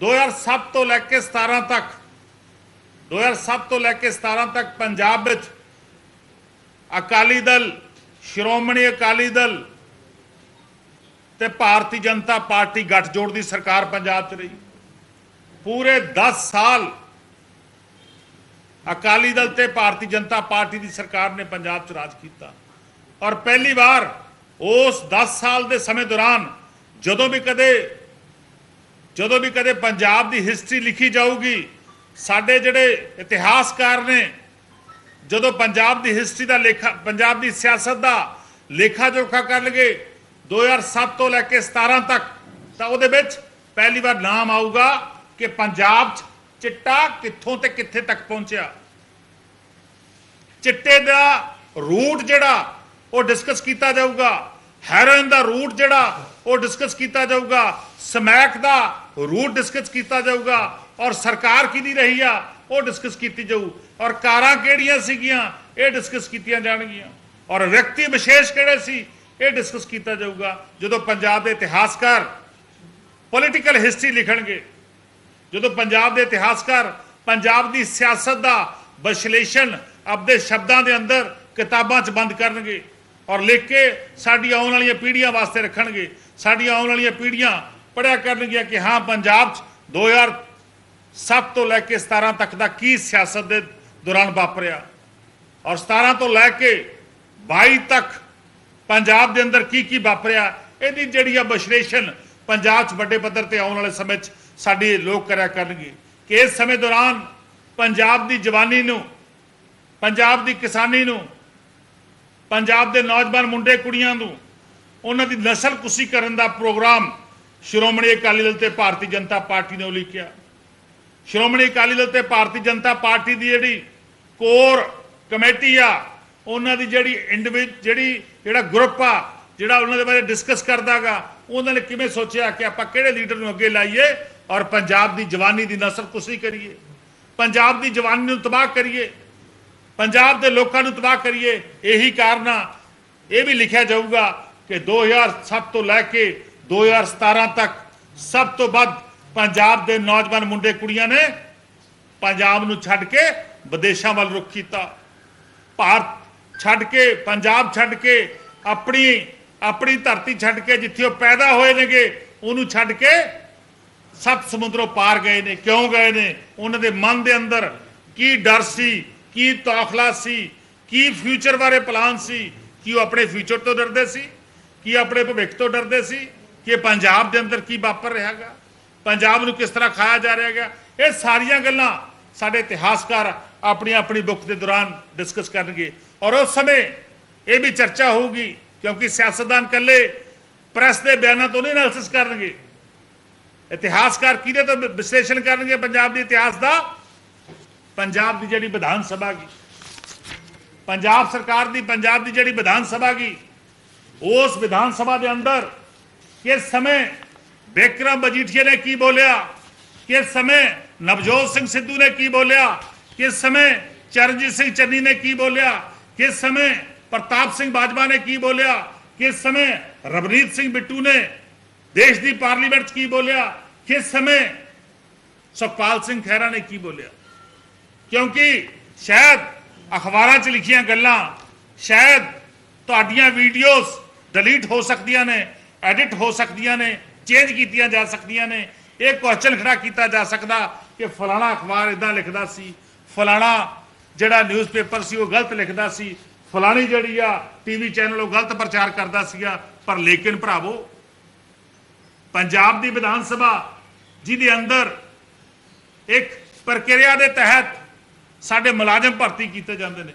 2007 ਤੋਂ ਲੈ ਕੇ 17 ਤੱਕ 2007 ਤੋਂ ਲੈ ਕੇ 17 ਤੱਕ ਪੰਜਾਬ ਵਿੱਚ ਅਕਾਲੀ ਦਲ, ਸ਼੍ਰੋਮਣੀ ਅਕਾਲੀ ਦਲ ਤੇ ਭਾਰਤੀ ਜਨਤਾ ਪਾਰਟੀ ਗੱਠਜੋੜ ਦੀ ਸਰਕਾਰ ਪੰਜਾਬ 'ਚ ਰਹੀ। ਪੂਰੇ 10 ਸਾਲ ਅਕਾਲੀ ਦਲ ਤੇ ਭਾਰਤੀ ਜਨਤਾ ਪਾਰਟੀ ਦੀ ਸਰਕਾਰ ਨੇ ਪੰਜਾਬ 'ਚ ਰਾਜ ਕੀਤਾ। ਔਰ ਪਹਿਲੀ ਵਾਰ ਉਸ 10 ਸਾਲ ਦੇ ਸਮੇਂ ਦੌਰਾਨ ਜਦੋਂ ਵੀ ਕਦੇ ਜਦੋਂ ਵੀ ਕਦੇ ਪੰਜਾਬ ਦੀ ਹਿਸਟਰੀ ਲਿਖੀ ਜਾਊਗੀ, ਸਾਡੇ ਜਿਹੜੇ ਇਤਿਹਾਸਕਾਰ ਨੇ, ਜਦੋਂ ਪੰਜਾਬ ਦੀ ਹਿਸਟਰੀ ਦਾ ਲੇਖਾ, ਪੰਜਾਬ ਦੀ ਸਿਆਸਤ ਦਾ ਲੇਖਾ ਜੋਖਾ ਕਰਨਗੇ 2007 ਤੋਂ ਲੈ ਕੇ 17 ਤੱਕ, ਤਾਂ ਉਹਦੇ ਵਿੱਚ ਪਹਿਲੀ ਵਾਰ ਨਾਮ ਆਊਗਾ ਕਿ ਪੰਜਾਬ 'ਚ ਚਿੱਟਾ ਕਿੱਥੋਂ ਤੇ ਕਿੱਥੇ ਤੱਕ ਪਹੁੰਚਿਆ। ਚਿੱਟੇ ਦਾ ਰੂਟ ਜਿਹੜਾ, ਉਹ ਡਿਸਕਸ ਕੀਤਾ ਜਾਊਗਾ। ਹੈਰੋਇਨ ਦਾ ਰੂਟ ਜਿਹੜਾ ਉਹ ਡਿਸਕਸ ਕੀਤਾ ਜਾਊਗਾ, ਸਮੈਕ ਦਾ ਰੂਟ ਡਿਸਕਸ ਕੀਤਾ ਜਾਊਗਾ ਔਰ ਸਰਕਾਰ ਕਿਹਦੀ ਰਹੀ ਆ, ਉਹ ਡਿਸਕਸ ਕੀਤੀ ਜਾਊ। ਔਰ ਕਾਰਾਂ ਕਿਹੜੀਆਂ ਸੀਗੀਆਂ, ਇਹ ਡਿਸਕਸ ਕੀਤੀਆਂ ਜਾਣਗੀਆਂ। ਔਰ ਵਿਅਕਤੀ ਵਿਸ਼ੇਸ਼ ਕਿਹੜੇ ਸੀ, ਇਹ ਡਿਸਕਸ ਕੀਤਾ ਜਾਊਗਾ। ਜਦੋਂ ਪੰਜਾਬ ਦੇ ਇਤਿਹਾਸਕਾਰ ਪੋਲੀਟੀਕਲ ਹਿਸਟਰੀ ਲਿਖਣਗੇ, ਜਦੋਂ ਪੰਜਾਬ ਦੇ ਇਤਿਹਾਸਕਾਰ ਪੰਜਾਬ ਦੀ ਸਿਆਸਤ ਦਾ ਵਿਸ਼ਲੇਸ਼ਣ ਆਪਦੇ ਸ਼ਬਦਾਂ ਦੇ ਅੰਦਰ ਕਿਤਾਬਾਂ 'ਚ ਬੰਦ ਕਰਨਗੇ ਔਰ ਲਿਖ ਕੇ ਸਾਡੀ ਆਉਣ ਵਾਲੀਆਂ ਪੀੜ੍ਹੀਆਂ ਵਾਸਤੇ ਰੱਖਣਗੇ। ਸਾਡੀਆਂ ਆਉਣ ਵਾਲੀਆਂ ਪੀੜ੍ਹੀਆਂ ਪੜਿਆ ਕਰਨਗੀਆਂ ਕਿ ਹਾਂ, ਪੰਜਾਬ 'ਚ 2007 ਤੋਂ ਲੈ ਕੇ 17 ਤੱਕ ਦਾ ਕੀ ਸਿਆਸਤ ਦੇ ਦੌਰਾਨ ਵਾਪਰਿਆ? ਔਰ 17 ਤੋਂ ਲੈ ਕੇ 22 ਤੱਕ ਪੰਜਾਬ ਦੇ ਅੰਦਰ ਕੀ ਕੀ ਵਾਪਰਿਆ? ਇਹਦੀ ਜਿਹੜੀ ਆ ਵਿਸ਼ਲੇਸ਼ਣ ਪੰਜਾਬ 'ਚ ਵੱਡੇ ਪੱਧਰ ਤੇ ਆਉਣ ਵਾਲੇ ਸਮੇਂ 'ਚ ਸਾਡੇ ਲੋਕ ਕਰਿਆ ਕਰਨਗੇ ਕਿ ਇਸ ਸਮੇਂ ਦੌਰਾਨ ਪੰਜਾਬ ਦੀ ਜਵਾਨੀ ਨੂੰ, ਪੰਜਾਬ ਦੀ ਕਿਸਾਨੀ ਨੂੰ ਪੰਜਾਬ ਦੇ ਨੌਜਵਾਨ ਮੁੰਡੇ ਕੁੜੀਆਂ ਨੂੰ, ਉਹਨਾਂ ਦੀ ਨਸਲ ਕੁਸ਼ੀ ਕਰਨ ਦਾ ਪ੍ਰੋਗਰਾਮ ਸ਼੍ਰੋਮਣੀ ਅਕਾਲੀ ਦਲ ਤੇ ਭਾਰਤੀ ਜਨਤਾ ਪਾਰਟੀ ਨੇ ਉਲੀਕਿਆ। ਸ਼੍ਰੋਮਣੀ ਅਕਾਲੀ ਦਲ ਤੇ ਭਾਰਤੀ ਜਨਤਾ ਪਾਰਟੀ ਦੀ ਜਿਹੜੀ ਕੋਰ ਕਮੇਟੀ ਆ, ਉਹਨਾਂ ਦੀ ਜਿਹੜੀ ਇੰਡੀਵਿਜ ਜਿਹੜੀ, ਜਿਹੜਾ ਗਰੁੱਪ ਆ, ਜਿਹੜਾ ਉਹਨਾਂ ਦੇ ਬਾਰੇ ਡਿਸਕਸ ਕਰਦਾਗਾ, ਉਹਨਾਂ ਨੇ ਕਿਵੇਂ ਸੋਚਿਆ ਕਿ ਆਪਾਂ ਕਿਹੜੇ ਲੀਡਰ ਨੂੰ ਅੱਗੇ ਲਾਈਏ ਔਰ ਪੰਜਾਬ ਦੀ ਜਵਾਨੀ ਦੀ ਨਸਲ ਕੁਸ਼ੀ ਕਰੀਏ, ਪੰਜਾਬ ਦੀ ਜਵਾਨੀ ਨੂੰ ਤਬਾਹ ਕਰੀਏ। ਪੰਜਾਬ ਦੇ ਲੋਕਾਂ ਨੂੰ ਤਬਾਹ ਕਰੀਏ, ਇਹੀ ਕਾਰਨ ਆ। ਇਹ ਵੀ ਲਿਖਿਆ ਜਾਊਗਾ ਕਿ 2007 ਤੋਂ ਲੈ ਕੇ 2017 ਤੱਕ ਸਭ ਤੋਂ ਵੱਧ ਪੰਜਾਬ ਦੇ ਨੌਜਵਾਨ ਮੁੰਡੇ ਕੁੜੀਆਂ ਨੇ ਪੰਜਾਬ ਨੂੰ ਛੱਡ ਕੇ ਵਿਦੇਸ਼ਾਂ ਵੱਲ ਰੁਖ ਕੀਤਾ। ਭਾਰਤ ਛੱਡ ਕੇ, ਪੰਜਾਬ ਛੱਡ ਕੇ, ਆਪਣੀ ਆਪਣੀ ਧਰਤੀ ਛੱਡ ਕੇ ਜਿੱਥੇ ਉਹ ਪੈਦਾ ਹੋਏ ਨੇਗੇ, ਉਹਨੂੰ ਛੱਡ ਕੇ ਸੱਤ ਸਮੁੰਦਰੋਂ ਪਾਰ ਗਏ ਨੇ। ਕਿਉਂ ਗਏ ਨੇ? ਉਹਨਾਂ ਦੇ ਮਨ ਦੇ ਅੰਦਰ ਕੀ ਡਰ ਸੀ? ਕੀ ਤੌਖਲਾ ਸੀ? ਕੀ ਫਿਊਚਰ ਬਾਰੇ ਪਲਾਨ ਸੀ? ਕੀ ਉਹ ਆਪਣੇ ਫਿਊਚਰ ਤੋਂ ਡਰਦੇ ਸੀ? ਕੀ ਆਪਣੇ ਭਵਿੱਖ ਤੋਂ ਡਰਦੇ ਸੀ? ਕਿ ਪੰਜਾਬ ਦੇ ਅੰਦਰ ਕੀ ਵਾਪਰ ਰਿਹਾਗਾ ਪੰਜਾਬ ਨੂੰ ਕਿਸ ਤਰ੍ਹਾਂ ਖਾਇਆ ਜਾ ਰਿਹਾਗਾ ਇਹ ਸਾਰੀਆਂ ਗੱਲਾਂ ਸਾਡੇ ਇਤਿਹਾਸਕਾਰ ਆਪਣੀ ਆਪਣੀ ਬੁੱਕ ਦੇ ਦੌਰਾਨ ਡਿਸਕਸ ਕਰਨਗੇ। ਔਰ ਉਸ ਸਮੇਂ ਇਹ ਵੀ ਚਰਚਾ ਹੋਊਗੀ, ਕਿਉਂਕਿ ਸਿਆਸਤਦਾਨ ਇਕੱਲੇ ਪ੍ਰੈਸ ਦੇ ਬਿਆਨਾਂ ਤੋਂ ਨਹੀਂ ਐਨਾਲਿਸਿਸ ਕਰਨਗੇ। ਇਤਿਹਾਸਕਾਰ ਕਿਹਦੇ ਤੋਂ ਵਿਸ਼ਲੇਸ਼ਣ ਕਰਨਗੇ? ਪੰਜਾਬ ਦੇ ਇਤਿਹਾਸ ਦਾ ਪੰਜਾਬ ਦੀ ਜਿਹੜੀ ਵਿਧਾਨ ਸਭਾ ਗਈ ਪੰਜਾਬ ਸਰਕਾਰ ਦੀ ਪੰਜਾਬ ਦੀ ਜਿਹੜੀ ਵਿਧਾਨ ਸਭਾ ਗਈ ਉਸ ਵਿਧਾਨ ਸਭਾ ਦੇ ਅੰਦਰ ਕਿਸ ਸਮੇਂ ਵਿਕਰਮ ਮਜੀਠੀਆ ਨੇ ਕੀ ਬੋਲਿਆ ਕਿਸ ਸਮੇਂ ਨਵਜੋਤ ਸਿੰਘ ਸਿੱਧੂ ਨੇ ਕੀ ਬੋਲਿਆ ਕਿਸ ਸਮੇਂ ਚਰਨਜੀਤ ਸਿੰਘ ਚੰਨੀ ਨੇ ਕੀ ਬੋਲਿਆ ਕਿਸ ਸਮੇਂ ਪ੍ਰਤਾਪ ਸਿੰਘ ਬਾਜਵਾ ਨੇ ਕੀ ਬੋਲਿਆ ਕਿਸ ਸਮੇਂ ਰਵਨੀਤ ਸਿੰਘ ਬਿੱਟੂ ਨੇ ਦੇਸ਼ ਦੀ ਪਾਰਲੀਮੈਂਟ 'ਚ ਕੀ ਬੋਲਿਆ ਕਿਸ ਸਮੇਂ ਸੁਖਪਾਲ ਸਿੰਘ ਖਹਿਰਾ ਨੇ ਕੀ ਬੋਲਿਆ ਕਿਉਂਕਿ ਸ਼ਾਇਦ ਅਖਬਾਰਾਂ 'ਚ ਲਿਖੀਆਂ ਗੱਲਾਂ, ਸ਼ਾਇਦ ਤੁਹਾਡੀਆਂ ਵੀਡੀਓਜ਼ ਡਿਲੀਟ ਹੋ ਸਕਦੀਆਂ ਨੇ ਐਡਿਟ ਹੋ ਸਕਦੀਆਂ ਨੇ ਚੇਂਜ ਕੀਤੀਆਂ ਜਾ ਸਕਦੀਆਂ ਨੇ। ਇਹ ਕੁਐਸਚਨ ਖੜਾ ਕੀਤਾ ਜਾ ਸਕਦਾ ਕਿ ਫਲਾਣਾ ਅਖਬਾਰ ਇਦਾਂ ਲਿਖਦਾ ਸੀ, ਫਲਾਣਾ ਜਿਹੜਾ ਨਿਊਜ਼ਪੇਪਰ ਸੀ ਉਹ ਗਲਤ ਲਿਖਦਾ ਸੀ, ਫਲਾਣੀ ਜਿਹੜੀ ਆ ਟੀਵੀ ਚੈਨਲ ਉਹ ਗਲਤ ਪ੍ਰਚਾਰ ਕਰਦਾ ਸੀਗਾ। ਪਰ ਲੇਕਿਨ ਭਰਾਵੋ, ਪੰਜਾਬ ਦੀ ਵਿਧਾਨ ਸਭਾ, ਜਿਹਦੇ ਅੰਦਰ ਇੱਕ ਪ੍ਰਕਿਰਿਆ ਦੇ ਤਹਿਤ ਸਾਡੇ ਮੁਲਾਜ਼ਮ ਭਰਤੀ ਕੀਤੇ ਜਾਂਦੇ ਨੇ।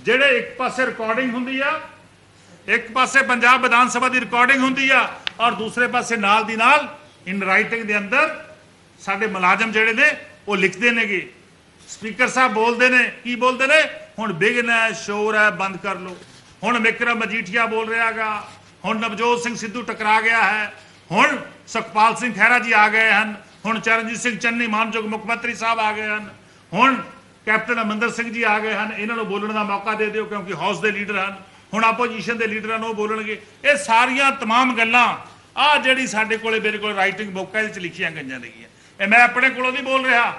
ਜਿਹੜੇ ਇੱਕ ਪਾਸੇ ਰਿਕਾਰਡਿੰਗ ਹੁੰਦੀ ਆ, ਇੱਕ ਪਾਸੇ ਪੰਜਾਬ ਵਿਧਾਨ ਸਭਾ ਦੀ ਰਿਕਾਰਡਿੰਗ ਹੁੰਦੀ ਆ ਔਰ ਦੂਸਰੇ ਪਾਸੇ ਨਾਲ ਦੀ ਨਾਲ ਇਨ ਰਾਈਟਿੰਗ ਦੇ ਅੰਦਰ ਸਾਡੇ ਮੁਲਾਜ਼ਮ ਜਿਹੜੇ ਨੇ, ਉਹ ਲਿਖਦੇ ਨੇਗੇ। ਸਪੀਕਰ ਸਾਹਿਬ ਬੋਲਦੇ ਨੇ, ਕੀ ਬੋਲਦੇ ਨੇ? ਹੁਣ ਬਿਗਨ ਹੈ, ਸ਼ੋਰ ਹੈ, ਬੰਦ ਕਰ ਲਓ। ਹੁਣ ਵਿਕਰਮ ਮਜੀਠੀਆ ਬੋਲ ਰਿਹਾਗਾ ਹੁਣ ਨਵਜੋਤ ਸਿੰਘ ਸਿੱਧੂ ਟਕਰਾ ਗਿਆ ਹੈ। ਹੁਣ ਸੁਖਪਾਲ ਸਿੰਘ ਖਹਿਰਾ ਜੀ ਆ ਗਏ ਹਨ। ਹੁਣ ਚਰਨਜੀਤ ਸਿੰਘ ਚੰਨੀ ਮਾਨਯੋਗ ਮੁੱਖ ਮੰਤਰੀ ਸਾਹਿਬ ਆ ਗਏ ਹਨ। ਹੁਣ ਕੈਪਟਨ ਅਮਰਿੰਦਰ ਸਿੰਘ ਜੀ ਆ ਗਏ ਹਨ ਇਹਨਾਂ ਨੂੰ ਬੋਲਣ ਦਾ ਮੌਕਾ ਦੇ ਦਿਓ ਕਿਉਂਕਿ ਹਾਊਸ ਦੇ ਲੀਡਰ ਹਨ ਹੁਣ ਆਪੋਜੀਸ਼ਨ ਦੇ ਲੀਡਰਾਂ ਨੂੰ ਉਹ ਬੋਲਣਗੇ ਇਹ ਸਾਰੀਆਂ तमाम ਗੱਲਾਂ ਆ ਜਿਹੜੀ ਸਾਡੇ ਕੋਲੇ ਮੇਰੇ ਕੋਲ ਰਾਈਟਿੰਗ ਬੁੱਕ ਹੈ ਇਹਦੇ ਚ ਲਿਖੀਆਂ ਗਈਆਂ ਨੇਗੀਆਂ ਇਹ ਮੈਂ ਆਪਣੇ ਕੋਲੋਂ ਨਹੀਂ ਬੋਲ ਰਿਹਾ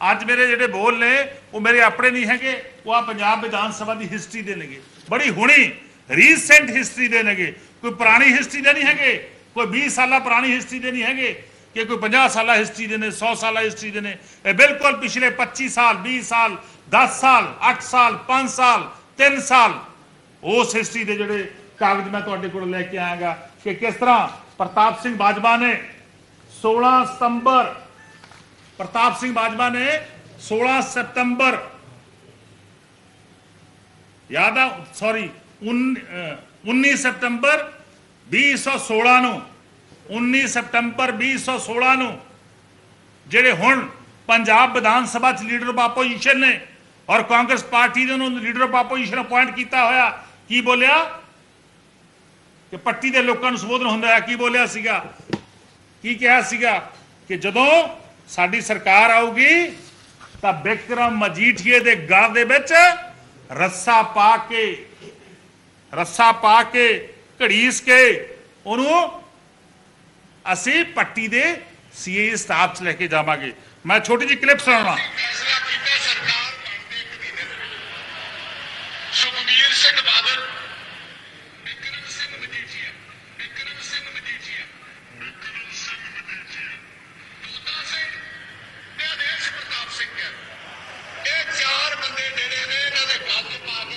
ਅੱਜ ਮੇਰੇ ਜਿਹੜੇ ਬੋਲ ਨੇ ਉਹ ਮੇਰੇ ਆਪਣੇ ਨਹੀਂ ਹੈਗੇ ਉਹ ਆ ਪੰਜਾਬ ਵਿਧਾਨ ਸਭਾ ਦੀ ਹਿਸਟਰੀ ਦੇ ਨੇਗੇ ਬੜੀ ਹੁਣੀ ਰੀਸੈਂਟ ਹਿਸਟਰੀ ਦੇ ਨੇਗੇ ਕੋਈ ਪੁਰਾਣੀ ਹਿਸਟਰੀ ਦੇ ਨਹੀਂ ਹੈਗੇ ਕੋਈ 20 ਸਾਲਾ ਪੁਰਾਣੀ ਹਿਸਟਰੀ ਦੇ ਨਹੀਂ ਹੈਗੇ ਕਿ ਕੋਈ 50 ਸਾਲਾ ਹਿਸਟਰੀ ਦੇ ਨੇ 100 ਸਾਲਾ ਹਿਸਟਰੀ ਦੇ ਨੇ, ਇਹ ਬਿਲਕੁਲ ਪਿਛਲੇ 25 ਸਾਲ 20 ਸਾਲ 10 ਸਾਲ 8 ਸਾਲ 5 ਸਾਲ 3 ਸਾਲ, ਉਸ ਹਿਸਟਰੀ ਦੇ ਜਿਹੜੇ ਕਾਗਜ਼ ਮੈਂ ਤੁਹਾਡੇ ਕੋਲ ਲੈ ਕੇ ਆਇਆਗਾ ਕਿ ਕਿਸ ਤਰ੍ਹਾਂ ਪ੍ਰਤਾਪ ਸਿੰਘ ਬਾਜਵਾ ਨੇ 16 ਸਤੰਬਰ, ਪ੍ਰਤਾਪ ਸਿੰਘ ਬਾਜਵਾ ਨੇ 16 ਸਤੰਬਰ, ਯਾਦ ਆ ਸੌਰੀ 19 ਸਤੰਬਰ 2016 ਨੂੰ 19 ਸਤੰਬਰ 2016 ਨੂੰ, ਜਿਹੜੇ ਹੁਣ ਪੰਜਾਬ ਵਿਧਾਨ ਸਭਾ ਚ ਲੀਡਰ ਆਫ ਆਪੋਜੀਸ਼ਨ ਨੇ ਔਰ ਕਾਂਗਰਸ ਪਾਰਟੀ ਨੇ ਉਹਨੂੰ ਲੀਡਰ ਆਫ ਆਪੋਜੀਸ਼ਨ ਅਪਾਇੰਟ ਕੀਤਾ ਹੋਇਆ, ਕੀ ਬੋਲਿਆ? ਕਿ ਪੱਟੀ ਦੇ ਲੋਕਾਂ ਨੂੰ ਸੰਬੋਧਨ ਹੁੰਦਾ ਹੈ ਕੀ ਬੋਲਿਆ ਸੀਗਾ? ਕੀ ਕਿਹਾ ਸੀਗਾ? ਕਿ ਜਦੋਂ ਸਾਡੀ ਸਰਕਾਰ ਆਊਗੀ, ਤਾਂ ਬਿਕਰਮ ਮਜੀਠੀਏ ਦੇ ਗਲ ਦੇ ਵਿੱਚ ਰੱਸਾ ਪਾ ਕੇ, ਰੱਸਾ ਪਾ ਕੇ, ਘੜੀਸ ਕੇ ਉਹਨੂੰ ਅਸੀਂ ਪੱਟੀ ਦੇ ਸੀਏ ਸਟਾਫ 'ਚ ਲੈ ਕੇ ਜਾਵਾਂਗੇ। ਮੈਂ ਛੋਟੀ ਜਿਹੀ ਕਲਿੱਪ ਸੁਣਾਉਣਾ। ਸੁਖਬੀਰ ਸਿੰਘ ਬਾਦਲ ਇਹ ਚਾਰ ਬੰਦੇ ਜਿਹੜੇ ਨੇ, ਇਹਨਾਂ ਦੇ ਗੱਲ ਪਾ ਕੇ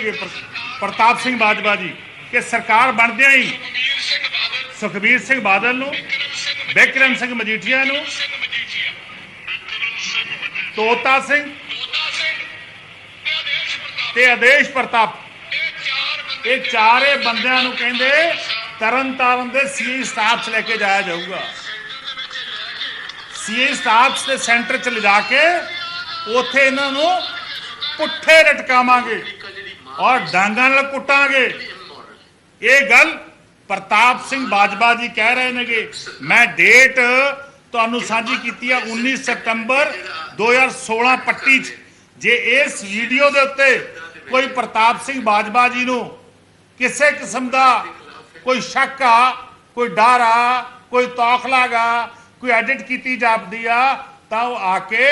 ਕੀ ਪ੍ਰਤਾਪ ਸਿੰਘ ਬਾਜਵਾ ਜੀ, ਕਿ ਸਰਕਾਰ ਬਣਦਿਆਂ ਹੀ ਸੁਖਬੀਰ ਸਿੰਘ ਬਾਦਲ ਨੂੰ, ਬਿਕਰਮ ਸਿੰਘ ਮਜੀਠੀਆ ਨੂੰ, ਤੋਤਾ ਸਿੰਘ ਤੇ ਆਦੇਸ਼ ਪ੍ਰਤਾਪ। ਇਹ ਚਾਰੇ ਬੰਦਿਆਂ ਨੂੰ ਕਹਿੰਦੇ ਤਰਨ ਤਾਰਨ ਦੇ ਸੀਏ ਸਟਾਫ 'ਚ ਲੈ ਕੇ ਜਾਇਆ ਜਾਊਗਾ। ਸੀਏ ਸਟਾਫ ਦੇ ਸੈਂਟਰ 'ਚ ਲਿਜਾ ਕੇ ਉੱਥੇ ਇਹਨਾਂ ਨੂੰ ਪੁੱਠੇ ਲਟਕਾਵਾਂਗੇ। ਔਰ ਡਾਂਗਾਂ ਨਾਲ ਕੁੱਟਾਂਗੇ। ਇਹ ਗੱਲ ਪ੍ਰਤਾਪ ਸਿੰਘ ਬਾਜਵਾ ਜੀ ਕਹਿ ਰਹੇ ਨੇਗੇ। ਮੈਂ ਡੇਟ ਤੁਹਾਨੂੰ ਸਾਂਝੀ ਕੀਤੀ ਆ 19 ਸਤੰਬਰ 2016 ਪੱਟੀ 'ਚ। ਜੇ ਇਸ ਵੀਡੀਓ ਦੇ ਉੱਤੇ ਕੋਈ ਪ੍ਰਤਾਪ ਸਿੰਘ ਬਾਜਵਾ ਜੀ ਨੂੰ ਕਿਸੇ ਕਿਸਮ ਦਾ ਕੋਈ ਸ਼ੱਕ ਆ, ਕੋਈ ਡਰ ਆ, ਕੋਈ ਤੌਖਲਾ ਗਾ ਕੋਈ ਐਡਿਟ ਕੀਤੀ ਜਾਪਦੀ ਆ, ਤਾਂ ਉਹ ਆ ਕੇ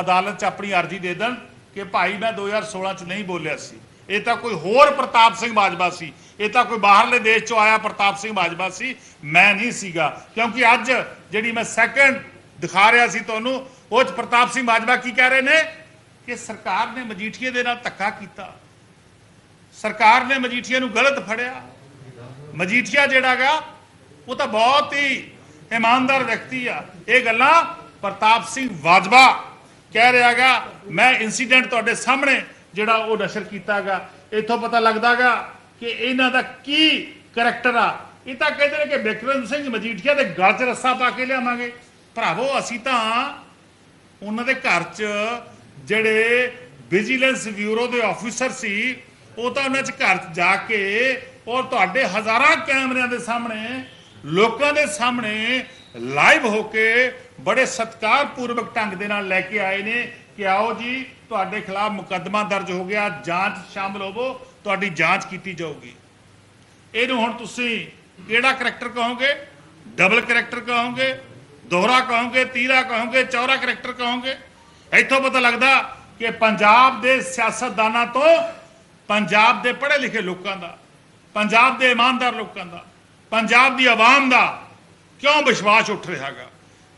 ਅਦਾਲਤ 'ਚ ਆਪਣੀ ਅਰਜ਼ੀ ਦੇ ਦੇਣ ਕਿ ਭਾਈ ਮੈਂ 2016 'ਚ ਨਹੀਂ ਬੋਲਿਆ ਸੀ। ਇਹ ਤਾਂ ਕੋਈ ਹੋਰ ਪ੍ਰਤਾਪ ਸਿੰਘ ਬਾਜਵਾ ਸੀ। ਇਹ ਤਾਂ ਕੋਈ ਬਾਹਰਲੇ ਦੇਸ਼ ਚੋਂ ਆਇਆ ਪ੍ਰਤਾਪ ਸਿੰਘ ਬਾਜਵਾ ਸੀ। ਮੈਂ ਨਹੀਂ ਸੀਗਾ। ਕਿਉਂਕਿ ਅੱਜ ਜਿਹੜੀ ਮੈਂ ਸੈਕੰਡ ਦਿਖਾ ਰਿਹਾ ਸੀ ਤੁਹਾਨੂੰ, ਉਹ 'ਚ ਪ੍ਰਤਾਪ ਸਿੰਘ ਬਾਜਵਾ ਕੀ ਕਹਿ ਰਹੇ ਨੇ? ਕਿ ਸਰਕਾਰ ਨੇ ਮਜੀਠੀਏ ਦੇ ਨਾਲ ਧੱਕਾ ਕੀਤਾ। ਸਰਕਾਰ ਨੇ ਮਜੀਠੀਆ ਨੂੰ ਗਲਤ ਫੜਿਆ। ਮਜੀਠੀਆ ਜਿਹੜਾਗਾ, ਉਹ ਤਾਂ ਬਹੁਤ ਹੀ ਇਮਾਨਦਾਰ ਵਿਅਕਤੀ ਆ। ਇਹ ਗੱਲਾਂ ਪ੍ਰਤਾਪ ਸਿੰਘ ਬਾਜਵਾ ਕਹਿ ਰਿਹਾਗਾ। ਮੈਂ ਇਨਸੀਡੈਂਟ ਤੁਹਾਡੇ ਸਾਹਮਣੇ ਜਿਹੜਾ ਉਹ ਨਸ਼ਰ ਕੀਤਾਗਾ, ਇੱਥੋਂ ਪਤਾ ਲੱਗਦਾਗਾ ਕਿ ਇਹਨਾਂ ਦਾ ਕੀ ਕਰੈਕਟਰ ਆ। ਇਹ ਤਾਂ ਕਹਿੰਦੇ ਨੇ ਕਿ ਬਿਕਰਮ ਸਿੰਘ ਮਜੀਠੀਆ ਦੇ ਗਲ 'ਚ ਰੱਸਾ ਪਾ ਕੇ ਲਿਆਵਾਂਗੇ। ਭਰਾਵੋ, ਅਸੀਂ ਤਾਂ ਉਹਨਾਂ ਦੇ ਘਰ 'ਚ ਜਿਹੜੇ ਵਿਜੀਲੈਂਸ ਬਿਊਰੋ ਦੇ ਆਫੀਸਰ ਸੀ, ਉਹ ਤਾਂ ਉਹਨਾਂ 'ਚ ਘਰ 'ਚ ਜਾ ਕੇ ਔਰ ਤੁਹਾਡੇ ਹਜ਼ਾਰਾਂ ਕੈਮਰਿਆਂ ਦੇ ਸਾਹਮਣੇ, ਲੋਕਾਂ ਦੇ ਸਾਹਮਣੇ ਲਾਈਵ ਹੋ ਕੇ ਬੜੇ ਸਤਿਕਾਰਪੂਰਵਕ ਢੰਗ ਦੇ ਨਾਲ ਲੈ ਕੇ ਆਏ ਨੇ। ਕਿ ਆਓ ਜੀ, ਤੁਹਾਡੇ ਖਿਲਾਫ ਮੁਕੱਦਮਾ ਦਰਜ ਹੋ ਗਿਆ, ਜਾਂਚ 'ਚ ਸ਼ਾਮਲ ਹੋਵੋ, ਤੁਹਾਡੀ ਜਾਂਚ ਕੀਤੀ ਜਾਊਗੀ। ਇਹਨੂੰ ਹੁਣ ਤੁਸੀਂ ਕਿਹੜਾ ਕਰੈਕਟਰ ਕਹੋਗੇ? ਡਬਲ ਕਰੈਕਟਰ ਕਹੋਗੇ, ਦੋਹਰਾ ਕਹੋਗੇ ਤੀਰਾ ਕਹੋਗੇ ਚੌਰਾ ਕਰੈਕਟਰ ਕਹੋਗੇ? ਇੱਥੋਂ ਪਤਾ ਲੱਗਦਾ ਕਿ ਪੰਜਾਬ ਦੇ ਸਿਆਸਤਦਾਨਾਂ ਤੋਂ ਪੰਜਾਬ ਦੇ ਪੜ੍ਹੇ ਲਿਖੇ ਲੋਕਾਂ ਦਾ, ਪੰਜਾਬ ਦੇ ਇਮਾਨਦਾਰ ਲੋਕਾਂ ਦਾ, ਪੰਜਾਬ ਦੀ ਆਵਾਮ ਦਾ ਕਿਉਂ ਵਿਸ਼ਵਾਸ ਉੱਠ ਰਿਹਾਗਾ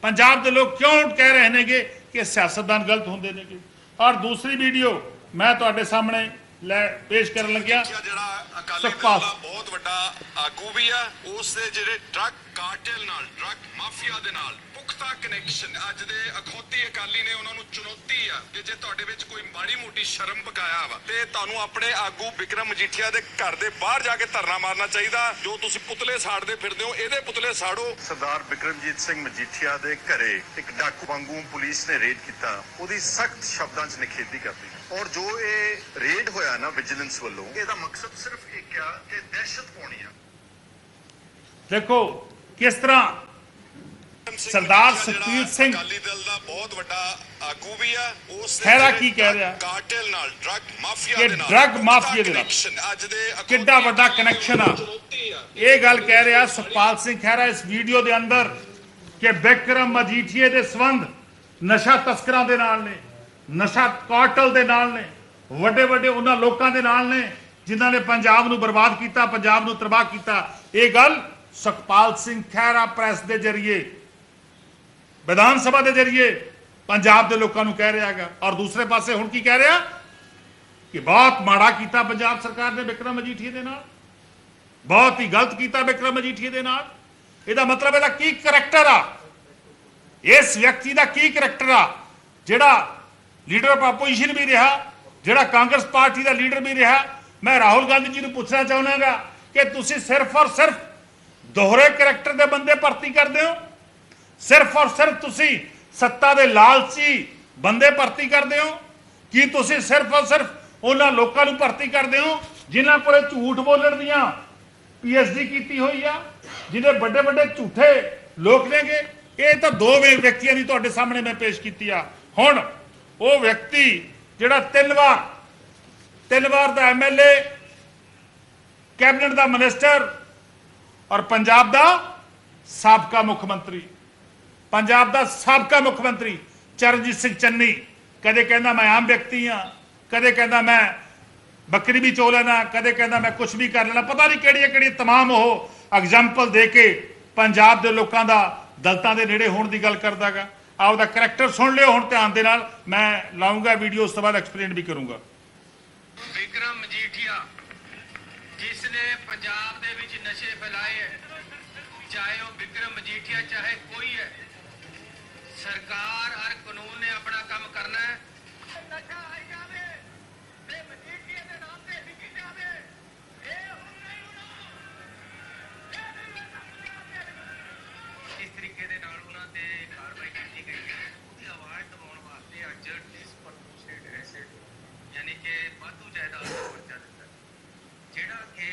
ਪੰਜਾਬ ਦੇ ਲੋਕ ਕਿਉਂ ਕਹਿ ਰਹੇ ਨੇਗੇ ਕਿ ਸਿਆਸਤਦਾਨ ਗਲਤ ਹੁੰਦੇ ਨੇਗੇ ਔਰ ਦੂਸਰੀ ਵੀਡੀਓ ਮੈਂ ਤੁਹਾਡੇ ਸਾਹਮਣੇ ਲੈ ਪੇਸ਼ ਕਰਨ ਲੱਗਿਆ ਜਿਹੜਾ ਅਕਾਲੀ ਦਲ। ਦਾ ਬਹੁਤ ਵੱਡਾ ਆਗੂ ਵੀ ਆ ਉਸ ਦੇ ਜਿਹੜੇ ਡਰੱਗ ਕਾਰਟਲ ਨਾਲ ਡਰੱਗ ਮਾਫੀਆ ਦੇ ਨਾਲ ਪੁਖਤਾ ਕਨੈਕਸ਼ਨ ਅੱਜ ਦੇ ਅਖੌਤੀ ਅਕਾਲੀ ਨੇ ਉਹਨਾਂ ਨੂੰ ਚੁਣੌਤੀ ਆ ਕਿ ਜੇ ਤੁਹਾਡੇ ਵਿੱਚ ਕੋਈ ਮਾੜੀ ਮੋਟੀ ਸ਼ਰਮ ਬਕਾਇਆ ਵਾ ਤੇ ਤੁਹਾਨੂੰ ਆਪਣੇ ਆਗੂ ਵਿਕਰਮ ਮਜੀਠੀਆ ਦੇ ਘਰ ਦੇ ਬਾਹਰ ਜਾ ਕੇ ਧਰਨਾ ਮਾਰਨਾ ਚਾਹੀਦਾ ਜੋ ਤੁਸੀਂ ਪੁਤਲੇ ਸਾੜਦੇ ਫਿਰਦੇ ਹੋ ਇਹਦੇ ਪੁਤਲੇ ਸਾੜੋ। ਸਰਦਾਰ ਬਿਕਰਮਜੀਤ ਸਿੰਘ ਮਜੀਠੀਆ ਦੇ ਘਰੇ ਇੱਕ ਡਾਕੂ ਵਾਂਗੂ ਪੁਲਿਸ ਨੇ ਰੇਡ ਕੀਤਾ ਉਹਦੀ ਸਖਤ ਸ਼ਬਦਾਂ 'ਚ ਨਿਖੇਧੀ ਕਰਦੀ ਔਰ ਜੋ ਇਹ ਰੇਡ ਹੋਇਆ ਨਾ ਵਿਜੀਲੈਂਸ ਵੱਲੋਂ ਇਹਦਾ ਮਕਸਦ ਸਿਰਫ ਇੱਕ ਆ ਕਿ ਦਹਿਸ਼ਤ ਪਾਉਣੀ ਆ। ਦੇਖੋ ਕਿਸ ਤਰ੍ਹਾਂ ਸਰਦਾਰ ਸੁਖਬੀਰ ਸਿੰਘ ਅਕਾਲੀ ਦਲ ਦਾ ਬਹੁਤ ਵੱਡਾ ਆਗੂ ਵੀ ਆ ਉਸ ਜਿਹੜੇ ਕੀ ਕਹਿ ਰਿਹਾ? ਕਾਰਟਲ ਨਾਲ ਡਰੱਗ ਮਾਫੀਆ ਦੇ ਨਾਲ ਪੁਖਤਾ ਮਾਫੀਆ ਦੇ ਨਾਲ ਅੱਜ ਦੇ ਕਿੱਡਾ ਵੱਡਾ connection ਆ। ਇਹ ਗੱਲ ਕਹਿ ਰਿਹਾ ਸੁਖਪਾਲ ਸਿੰਘ ਖਹਿਰਾ ਇਸ ਵੀਡੀਓ ਦੇ ਅੰਦਰ ਕਿ ਬਿਕਰਮ ਮਜੀਠੀਏ ਦੇ ਸੰਬੰਧ ਨਸ਼ਾ ਤਸਕਰਾਂ ਦੇ ਨਾਲ ਨੇ ਨਸ਼ਾ ਕਾਰਟਲ ਦੇ ਨਾਲ ਨੇ ਵੱਡੇ ਵੱਡੇ ਉਹਨਾਂ ਲੋਕਾਂ ਦੇ ਨਾਲ ਨੇ ਜਿਨ੍ਹਾਂ ਨੇ ਪੰਜਾਬ ਨੂੰ ਬਰਬਾਦ ਕੀਤਾ ਪੰਜਾਬ ਨੂੰ ਤਬਾਹ ਕੀਤਾ ਇਹ ਗੱਲ ਸੁਖਪਾਲ ਸਿੰਘ ਖਹਿਰਾ ਪ੍ਰੈਸ ਦੇ ਜ਼ਰੀਏ, ਵਿਧਾਨ ਸਭਾ ਦੇ ਜ਼ਰੀਏ, ਪੰਜਾਬ ਦੇ ਲੋਕਾਂ ਨੂੰ ਕਹਿ ਰਿਹਾ ਹੈਗਾ। ਔਰ ਦੂਸਰੇ ਪਾਸੇ ਹੁਣ ਕੀ ਕਹਿ ਰਿਹਾ? ਕਿ ਬਹੁਤ ਮਾੜਾ ਕੀਤਾ ਪੰਜਾਬ ਸਰਕਾਰ ਨੇ ਬਿਕਰਮ ਮਜੀਠੀਏ ਦੇ ਨਾਲ। ਬਹੁਤ ਹੀ ਗਲਤ ਕੀਤਾ ਵਿਕਰਮ ਮਜੀਠੀਏ ਦੇ ਨਾਲ। ਇਹਦਾ ਮਤਲਬ ਇਹਦਾ ਕੀ ਕਰੈਕਟਰ ਆ? ਇਸ ਵਿਅਕਤੀ ਦਾ ਕੀ ਕਰੈਕਟਰ ਆ? ਜਿਹੜਾ ਲੀਡਰ ਆਫ ਆਪੋਜੀਸ਼ਨ ਵੀ ਰਿਹਾ, ਜਿਹੜਾ ਕਾਂਗਰਸ ਪਾਰਟੀ ਦਾ ਲੀਡਰ ਵੀ ਰਿਹਾ। ਮੈਂ ਰਾਹੁਲ ਗਾਂਧੀ ਜੀ ਨੂੰ ਪੁੱਛਣਾ ਚਾਹੁੰਦਾਗਾ ਕਿ ਤੁਸੀਂ ਸਿਰਫ ਔਰ ਸਿਰਫ ਦੋਹਰੇ ਕਰੈਕਟਰ ਦੇ ਬੰਦੇ ਭਰਤੀ ਕਰਦੇ ਹੋ? ਸਿਰਫ ਔਰ ਸਿਰਫ ਤੁਸੀਂ ਸੱਤਾ ਦੇ ਲਾਲਚੀ ਬੰਦੇ ਭਰਤੀ ਕਰਦੇ ਹੋ? ਕੀ ਤੁਸੀਂ ਸਿਰਫ ਔਰ ਸਿਰਫ ਉਹਨਾਂ ਲੋਕਾਂ ਨੂੰ ਭਰਤੀ ਕਰਦੇ ਹੋ ਜਿਨ੍ਹਾਂ ਕੋਲੇ ਝੂਠ ਬੋਲਣ ਦੀਆਂ ਪੀਐਚਡੀ ਕੀਤੀ ਹੋਈ ਆ, ਜਿਹਦੇ ਵੱਡੇ ਵੱਡੇ ਝੂਠੇ ਲੋਕ ਨੇਗੇ? ਇਹ ਤਾਂ ਦੋ ਵਿਅਕਤੀਆਂ ਦੀ ਤੁਹਾਡੇ ਸਾਹਮਣੇ ਮੈਂ ਪੇਸ਼ ਕੀਤੀ ਆ। ਹੁਣ ਉਹ ਵਿਅਕਤੀ ਜਿਹੜਾ ਤਿੰਨ ਵਾਰ ਤਿੰਨ ਵਾਰ ਦਾ ਐਮਐਲਏ ਕੈਬਨਿਟ ਦਾ ਮਿਨਿਸਟਰ ਔਰ ਪੰਜਾਬ ਦਾ ਸਾਬਕਾ ਮੁੱਖ ਮੰਤਰੀ। ਪੰਜਾਬ ਦਾ ਸਾਬਕਾ ਮੁੱਖ ਮੰਤਰੀ ਚਰਨਜੀਤ ਸਿੰਘ ਚੰਨੀ। ਕਦੇ ਕਹਿੰਦਾ ਮੈਂ ਆਮ ਵਿਅਕਤੀ ਹਾਂ, ਕਦੇ ਕਹਿੰਦਾ ਮੈਂ ਬੱਕਰੀ ਵੀ ਚੋ ਲੈਣਾ ਕਦੇ ਕਹਿੰਦਾ ਮੈਂ ਕੁਝ ਵੀ ਕਰ ਲੈਣਾ ਪਤਾ ਨਹੀਂ ਕਿਹੜੀਆਂ ਕਿਹੜੀਆਂ ਤਮਾਮ ਉਹ ਐਗਜ਼ਾਮਪਲ ਦੇ ਕੇ ਪੰਜਾਬ ਦੇ ਲੋਕਾਂ ਦਾ ਦਲਤਾਂ ਦੇ ਨੇੜੇ ਹੋਣ ਦੀ ਗੱਲ ਕਰਦਾਗਾ। ਆਪਦਾ ਕਰੈਕਟਰ ਸੁਣ ਲਿਓ ਹੁਣ ਧਿਆਨ ਦੇ ਨਾਲ। ਮੈਂ ਲਾਉਂਗਾ ਵੀਡੀਓ, ਉਸ ਤੋਂ ਬਾਅਦ ਐਕਸਪਲੇਨ ਵੀ ਕਰੂੰਗਾ। ਵਿਕਰਮ ਮਜੀਠੀਆ ਜਿਸ ਨੇ ਪੰਜਾਬ ਦੇ ਵਿੱਚ ਨਸ਼ੇ ਫੈਲਾਏ ਹੈ ਚਾਹੇ ਉਹ ਵਿਕਰਮ ਮਜੀਠੀਆ ਚਾਹੇ ਕੋਈ ਹੈ ਸਰਕਾਰ ਹਰ ਕਾਨੂੰਨ ਨੇ ਆਪਣਾ ਕੰਮ ਕਰਨਾ ਹੈ। ਨਸ਼ਾ ਆਈ ਜਾਵੇ ਤੇ ਮਜੀਠੀਆ ਦੇ ਨਾਮ ਤੇ ਵਿਕੀ ਜਾਵੇ ਇਹ ਹੁਣ ਨਹੀਂ ਹੋਣਾ। ਇਹ ਨਹੀਂ ਹੋਣਾ ਇਸ ਤਰੀਕੇ ਦੇ ਨਾਲ ਉਹਨਾਂ ਤੇ ਕਾਰਵਾਈ ਕੀਤੀ ਗਈ ਹੈ ਉਹਦੀ ਆਵਾਜ਼ ਦਬਾਉਣ ਵਾਸਤੇ ਅੱਜ ਡਿਸਪਰਪੋਰਸ਼ਨੇਟ ਐਸਿਡ ਯਾਨੀ ਕਿ ਵਾਧੂ ਜਾਇਦਾਦ ਦਾ ਪਰਚਾ ਦਿੱਤਾ ਜਿਹੜਾ ਕਿ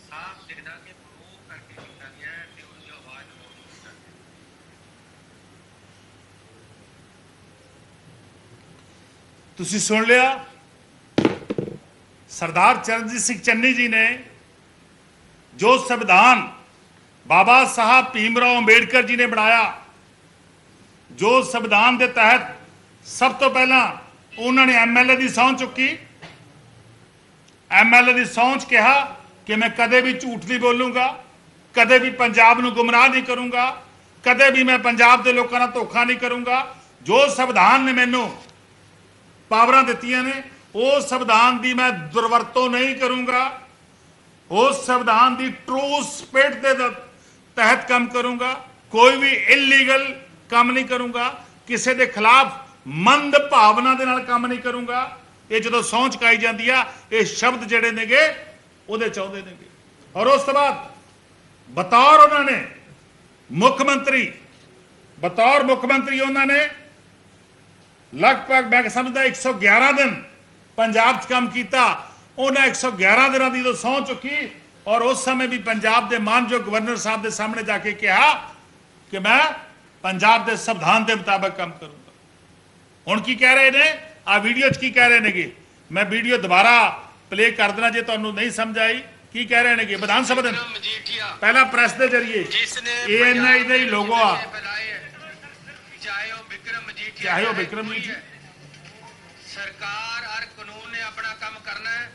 ਸਾਫ਼ ਦਿਖਦਾ ਕਿ ਪ੍ਰੋਵੋਕ ਕਰਕੇ ਕੀਤਾ ਗਿਆ ਹੈ ਤੇ ਉਹਦੀ ਆਵਾਜ਼ ਦਬਾਉਣ ਨੂੰ ਕੀਤਾ ਗਿਆ ਤੁਸੀਂ ਸੁਣ ਲਿਆ? ਸਰਦਾਰ ਚਰਨਜੀਤ ਸਿੰਘ ਚੰਨੀ ਜੀ ਨੇ ਜੋ ਸੰਵਿਧਾਨ ਬਾਬਾ ਸਾਹਿਬ ਭੀਮਰਾਓ ਅੰਬੇਡਕਰ ਜੀ ਨੇ ਬਣਾਇਆ, ਜੋ ਸੰਵਿਧਾਨ ਦੇ ਤਹਿਤ ਸਭ ਤੋਂ ਪਹਿਲਾਂ ਉਹਨਾਂ ਨੇ ਐਮਐਲਏ ਦੀ ਸਹੁੰ ਚੁੱਕੀ। ਐਮਐਲਏ ਦੀ ਸਹੁੰ 'ਚ ਕਿਹਾ ਕਿ ਮੈਂ ਕਦੇ ਵੀ ਝੂਠ ਨਹੀਂ ਬੋਲੂੰਗਾ, ਕਦੇ ਵੀ ਪੰਜਾਬ ਨੂੰ ਗੁੰਮਰਾਹ ਨਹੀਂ ਕਰੂੰਗਾ, ਕਦੇ ਵੀ ਮੈਂ ਪੰਜਾਬ ਦੇ ਲੋਕਾਂ ਨਾਲ ਧੋਖਾ ਨਹੀਂ ਕਰੂੰਗਾ। ਜੋ ਸੰਵਿਧਾਨ ਨੇ ਮੈਨੂੰ ਪਾਵਰਾਂ ਦਿੱਤੀਆਂ ਨੇ ਉਸ ਸੰਵਿਧਾਨ ਦੀ ਮੈਂ ਦੁਰਵਰਤੋਂ ਨਹੀਂ ਕਰੂੰਗਾ ਉਸ ਸੰਵਿਧਾਨ ਦੀ ਟਰੂ ਸਪਿਰਿਟ ਦੇ ਤਹਿਤ ਕੰਮ ਕਰੂੰਗਾ, ਕੋਈ ਵੀ ਇਲੀਗਲ ਕੰਮ ਨਹੀਂ ਕਰੂੰਗਾ, ਕਿਸੇ ਦੇ ਖਿਲਾਫ ਮੰਦ ਭਾਵਨਾ ਦੇ ਨਾਲ ਕੰਮ ਨਹੀਂ ਕਰੂੰਗਾ। ਇਹ ਜਦੋਂ ਸਹੁੰ ਚੁਕਾਈ ਜਾਂਦੀ ਆ, ਇਹ ਸ਼ਬਦ ਜਿਹੜੇ ਨੇਗੇ, ਉਹਦੇ ਚਾਹੁੰਦੇ ਨੇਗੇ। ਔਰ ਉਸ ਤੋਂ ਬਾਅਦ ਬਤੌਰ ਉਹਨਾਂ ਨੇ ਮੁੱਖ ਮੰਤਰੀ, ਬਤੌਰ ਮੁੱਖ ਮੰਤਰੀ ਉਹਨਾਂ ਨੇ ਲਗਭਗ ਮੈਂ ਸਮਝਦਾ 111 ਦਿਨ ਪੰਜਾਬ 'ਚ ਕੰਮ ਕੀਤਾ ਉਹਨਾਂ 111 ਦਿਨਾਂ ਦੀ ਜਦੋਂ ਸਹੁੰ ਚੁੱਕੀ ਔਰ ਉਸ ਸਮੇਂ ਵੀ ਪੰਜਾਬ ਦੇ ਮਾਨਯੋਗ ਗਵਰਨਰ ਸਾਹਿਬ ਦੇ ਸਾਹਮਣੇ ਜਾ ਕੇ ਕਿਹਾ ਕਿ ਮੈਂ ਪੰਜਾਬ ਦੇ ਸੰਵਿਧਾਨ ਦੇ ਮੁਤਾਬਕ ਕੰਮ ਕਰੂੰਗਾ। ਹੁਣ ਕੀ ਕਹਿ ਰਹੇ ਨੇ? ਆ ਵੀਡੀਓ 'ਚ ਕੀ ਕਹਿ ਰਹੇ ਨੇਗੇ? ਮੈਂ ਵੀਡੀਓ ਦੁਬਾਰਾ ਪਲੇ ਕਰ ਦੇਣਾ ਜੇ ਤੁਹਾਨੂੰ ਨਹੀਂ ਸਮਝ ਆਈ। ਕੀ ਕਹਿ ਰਹੇ ਨੇਗੇ? ਵਿਧਾਨ ਸਭਾ ਦੇ ਪਹਿਲਾ ਪ੍ਰੈਸ ਦੇ ਜ਼ਰੀਏ ਜਿਸ ਨੇ ਏਐਨਆਈ ਦੇ ਹੀ ਲੋਗੋ ਆ। ਮਜੀਠੀਆ। ਹੈ। ਸਰਕਾਰ ਹਰ ਕਾਨੂੰਨ ਨੇ ਆਪਣਾ ਕੰਮ ਕਰਨਾ ਹੈ।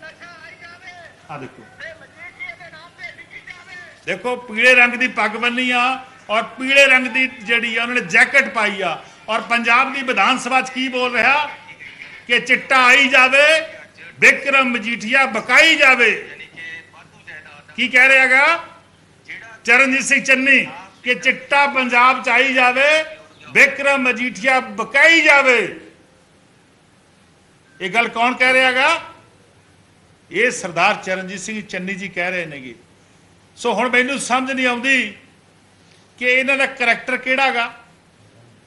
ਨਸ਼ਾ ਆਈ ਜਾਵੇ ਆ ਦੇਖੋ ਤੇ ਮਜੀਠੀਆ ਦੇ ਨਾਮ ਤੇ ਵਿਕੀ ਜਾਵੇ। ਦੇਖੋ ਪੀਲੇ ਰੰਗ ਦੀ ਪੱਗ ਬੰਨੀ ਆ ਔਰ ਪੀਲੇ ਰੰਗ ਦੀ ਜਿਹੜੀ ਆ ਉਹਨਾਂ ਨੇ ਜੈਕਟ ਪਾਈ ਆ। ਔਰ ਪੰਜਾਬ ਦੀ ਵਿਧਾਨ ਸਭਾ 'ਚ ਕੀ ਬੋਲ ਰਿਹਾ? ਕਿ ਚਿੱਟਾ ਆਈ ਜਾਵੇ ਵਿਕਰਮ ਮਜੀਠੀਆ ਬਕਾਈ ਜਾਵੇ। ਯਾਨੀ ਕਿ ਕਹਿ ਰਿਹਾਗਾ ਚਰਨਜੀਤ ਸਿੰਘ ਚੰਨੀ ਕਿ ਚਿੱਟਾ ਪੰਜਾਬ ਚ ਆਈ ਜਾਵੇ ਵਿਕਰਮ ਮਜੀਠੀਆ ਬਕਾਈ ਜਾਵੇ। ਇਹ ਗੱਲ ਕੌਣ ਕਹਿ ਰਿਹਾਗਾ ਇਹ ਸਰਦਾਰ ਚਰਨਜੀਤ ਸਿੰਘ ਚੰਨੀ ਜੀ ਕਹਿ ਰਹੇ ਨੇਗੇ। ਸੋ ਹੁਣ ਮੈਨੂੰ ਸਮਝ ਨਹੀਂ ਆਉਂਦੀ ਕਿ ਇਹਨਾਂ ਦਾ ਕਰੈਕਟਰ ਕਿਹੜਾਗਾ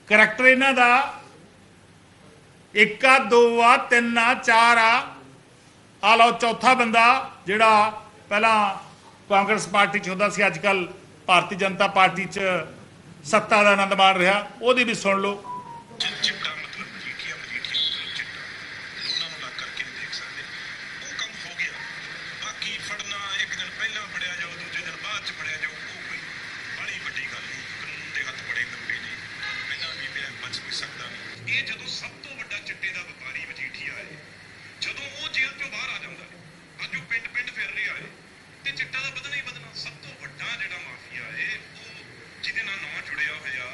ਕਰੈਕਟਰ ਇਹਨਾਂ ਦਾ ਇੱਕ ਆ, ਦੋ ਆ, ਤਿੰਨ ਆ, ਚਾਰ ਆ। ਆ ਲਓ, ਚੌਥਾ ਬੰਦਾ ਜਿਹੜਾ ਪਹਿਲਾਂ ਕਾਂਗਰਸ ਪਾਰਟੀ ਚ ਹੁੰਦਾ ਸੀ, ਅੱਜ ਕੱਲ ਭਾਰਤੀ ਜਨਤਾ ਪਾਰਟੀ ਚ ਸੱਤਾ ਦਾ ਆਨੰਦ ਮਾਣ ਰਿਹਾ ਉਹਦੀ ਵੀ ਸੁਣ ਲਓ। ਜੁੜਿਆ ਹੋਇਆ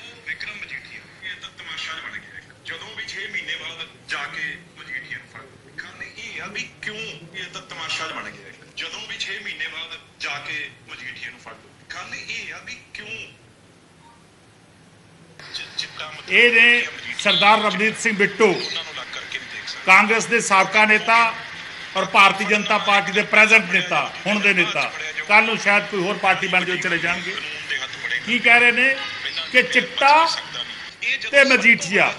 ਉਹ ਵਿਕਰਮ ਮਜੀਠੀਆ ਇਹ ਤਾਂ ਤਮਾਸ਼ਾ ਬਣ ਗਿਆ। ਜਦੋਂ ਵੀ 6 ਮਹੀਨੇ ਬਾਅਦ ਜਾ ਕੇ ਮਜੀਠੀਆ ਨੂੰ ਫੜ। ਗੱਲ ਇਹ ਆ ਵੀ ਕਿਉਂ ਇਹ ਤਾਂ ਤਮਾਸ਼ਾ ਬਣ ਗਿਆ। ਜਦੋਂ ਵੀ 6 ਮਹੀਨੇ ਬਾਅਦ ਜਾ ਕੇ ਮਜੀਠੀਆ ਨੂੰ ਫੜ ਗੱਲ ਇਹ ਆ ਵੀ ਕਿਉਂ ਇਹ ਨੇ ਸਰਦਾਰ ਰਵਨੀਤ ਸਿੰਘ ਬਿੱਟੂ ਕਾਂਗਰਸ ਦੇ ਸਾਬਕਾ ਨੇਤਾ ਔਰ ਭਾਰਤੀ ਜਨਤਾ ਪਾਰਟੀ ਦੇ ਪ੍ਰੈਜ਼ੈਂਟ ਨੇਤਾ ਹੁਣ ਦੇ ਨੇਤਾ ਕੱਲ ਨੂੰ ਸ਼ਾਇਦ ਕੋਈ ਹੋਰ ਪਾਰਟੀ ਬਣ ਜਾਓ ਚਲੇ ਜਾਣਗੇ ਕੀ ਕਹਿ ਰਹੇ ਨੇ ਕਿ ਚਿੱਟਾ ਤੇ ਮਜੀਠੀਆ,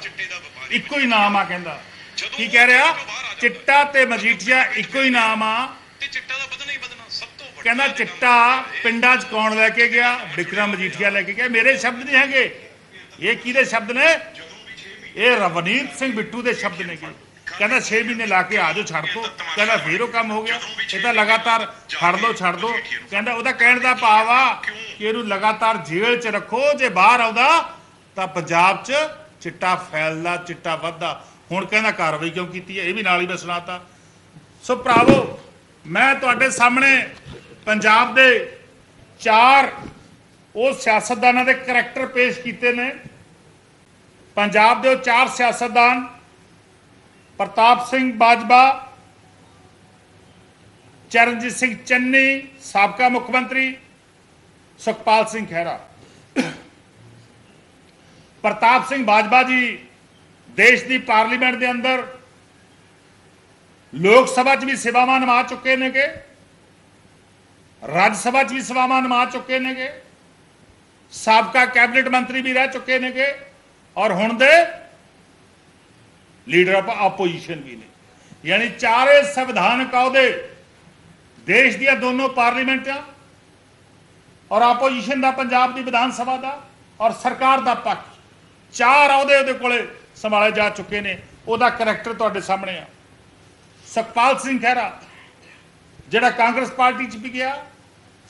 ਇੱਕੋ ਹੀ ਨਾਮ ਆ ਕਹਿੰਦਾ। ਕੀ ਕਹਿ ਰਿਹਾ? ਚਿੱਟਾ ਤੇ ਮਜੀਠੀਆ ਇੱਕੋ ਹੀ ਨਾਮ ਆ। ਤੇ ਚਿੱਟਾ ਦਾ ਵਧਣਾ ਹੀ ਵਧਣਾ ਸਭ ਤੋਂ ਵੱਡਾ ਕਹਿੰਦਾ ਚਿੱਟਾ ਪਿੰਡਾਂ 'ਚ ਕੌਣ ਲੈ ਕੇ ਗਿਆ? ਵਿਕਰਮ ਮਜੀਠੀਆ ਲੈ ਕੇ ਗਿਆ। ਮੇਰੇ ਸ਼ਬਦ ਨਹੀਂ ਹੈਗੇ। ਇਹ ਕਿਹਦੇ ਸ਼ਬਦ ਨੇ? ਇਹ ਰਵਨੀਤ ਸਿੰਘ ਬਿੱਟੂ ਦੇ ਸ਼ਬਦ ਨੇ ਕਹਿੰਦਾ 6 ਮਹੀਨੇ ਲਾ ਕੇ ਆਜੋ ਛੱਡ ਦੋ ਕਹਿੰਦਾ ਫੇਰ ਉਹ ਕੰਮ ਹੋ ਗਿਆ। ਇਹ ਤਾਂ ਲਗਾਤਾਰ ਫੜ ਦੋ ਛੱਡ ਦੋ ਕਹਿੰਦਾ ਉਹਦਾ ਕਹਿਣ ਦਾ ਭਾਵ ਆ ਕਿ ਇਹਨੂੰ ਲਗਾਤਾਰ ਜੇਲ੍ਹ 'ਚ ਰੱਖੋ ਜੇ ਬਾਹਰ ਆਉਂਦਾ ਤਾਂ ਪੰਜਾਬ 'ਚ ਚਿੱਟਾ ਫੈਲਦਾ ਚਿੱਟਾ ਵੱਧਦਾ ਹੁਣ ਕਹਿੰਦਾ ਕਾਰਵਾਈ ਕਿਉਂ ਕੀਤੀ ਹੈ ਇਹ ਵੀ ਨਾਲ ਹੀ ਮੈਂ ਸੁਣਾਤਾ ਸੋ ਭਰਾਵੋ ਮੈਂ ਤੁਹਾਡੇ ਸਾਹਮਣੇ ਪੰਜਾਬ ਦੇ ਚਾਰ ਉਹ ਸਿਆਸਤਦਾਨਾਂ ਦੇ ਕਰੈਕਟਰ ਪੇਸ਼ ਕੀਤੇ ਨੇ ਪੰਜਾਬ ਦੇ ਉਹ ਚਾਰ ਸਿਆਸਤਦਾਨ ਪ੍ਰਤਾਪ ਸਿੰਘ ਬਾਜਵਾ ਚਰਨਜੀਤ ਸਿੰਘ ਚੰਨੀ ਸਾਬਕਾ ਮੁੱਖ ਮੰਤਰੀ ਸੁਖਪਾਲ ਸਿੰਘ ਖਹਿਰਾ। ਪ੍ਰਤਾਪ ਸਿੰਘ ਬਾਜਵਾ ਜੀ ਦੇਸ਼ ਦੀ ਪਾਰਲੀਮੈਂਟ ਦੇ ਅੰਦਰ ਲੋਕ ਸਭਾ 'ਚ ਵੀ ਸੇਵਾਵਾਂ ਨਿਭਾ ਚੁੱਕੇ ਨੇਗੇ। ਰਾਜ ਸਭਾ 'ਚ ਵੀ ਸੇਵਾਵਾਂ ਨਿਭਾ ਚੁੱਕੇ ਨੇਗੇ। ਸਾਬਕਾ ਕੈਬਨਿਟ ਮੰਤਰੀ ਵੀ ਰਹਿ ਚੁੱਕੇ ਨੇਗੇ ਔਰ ਹੁਣ ਦੇ ਲੀਡਰ ਆਫ ਆਪੋਜੀਸ਼ਨ ਵੀ ਨੇ। ਯਾਨੀ ਚਾਰੇ ਸੰਵਿਧਾਨਕ ਅਹੁਦੇ ਦੇਸ਼ ਦੀਆਂ ਦੋਨੋਂ ਪਾਰਲੀਮੈਂਟਾਂ ਔਰ ਆਪੋਜੀਸ਼ਨ ਦਾ ਪੰਜਾਬ ਦੀ ਵਿਧਾਨ ਸਭਾ ਦਾ ਔਰ ਸਰਕਾਰ ਦਾ ਪੱਖ। ਚਾਰ ਅਹੁਦੇ ਉਹਦੇ ਕੋਲੇ ਸੰਭਾਲੇ ਜਾ ਚੁੱਕੇ ਨੇ। ਉਹਦਾ ਕਰੈਕਟਰ ਤੁਹਾਡੇ ਸਾਹਮਣੇ ਆ। ਸੁਖਪਾਲ ਸਿੰਘ ਖਹਿਰਾ, ਜਿਹੜਾ ਕਾਂਗਰਸ ਪਾਰਟੀ 'ਚ ਵੀ ਗਿਆ,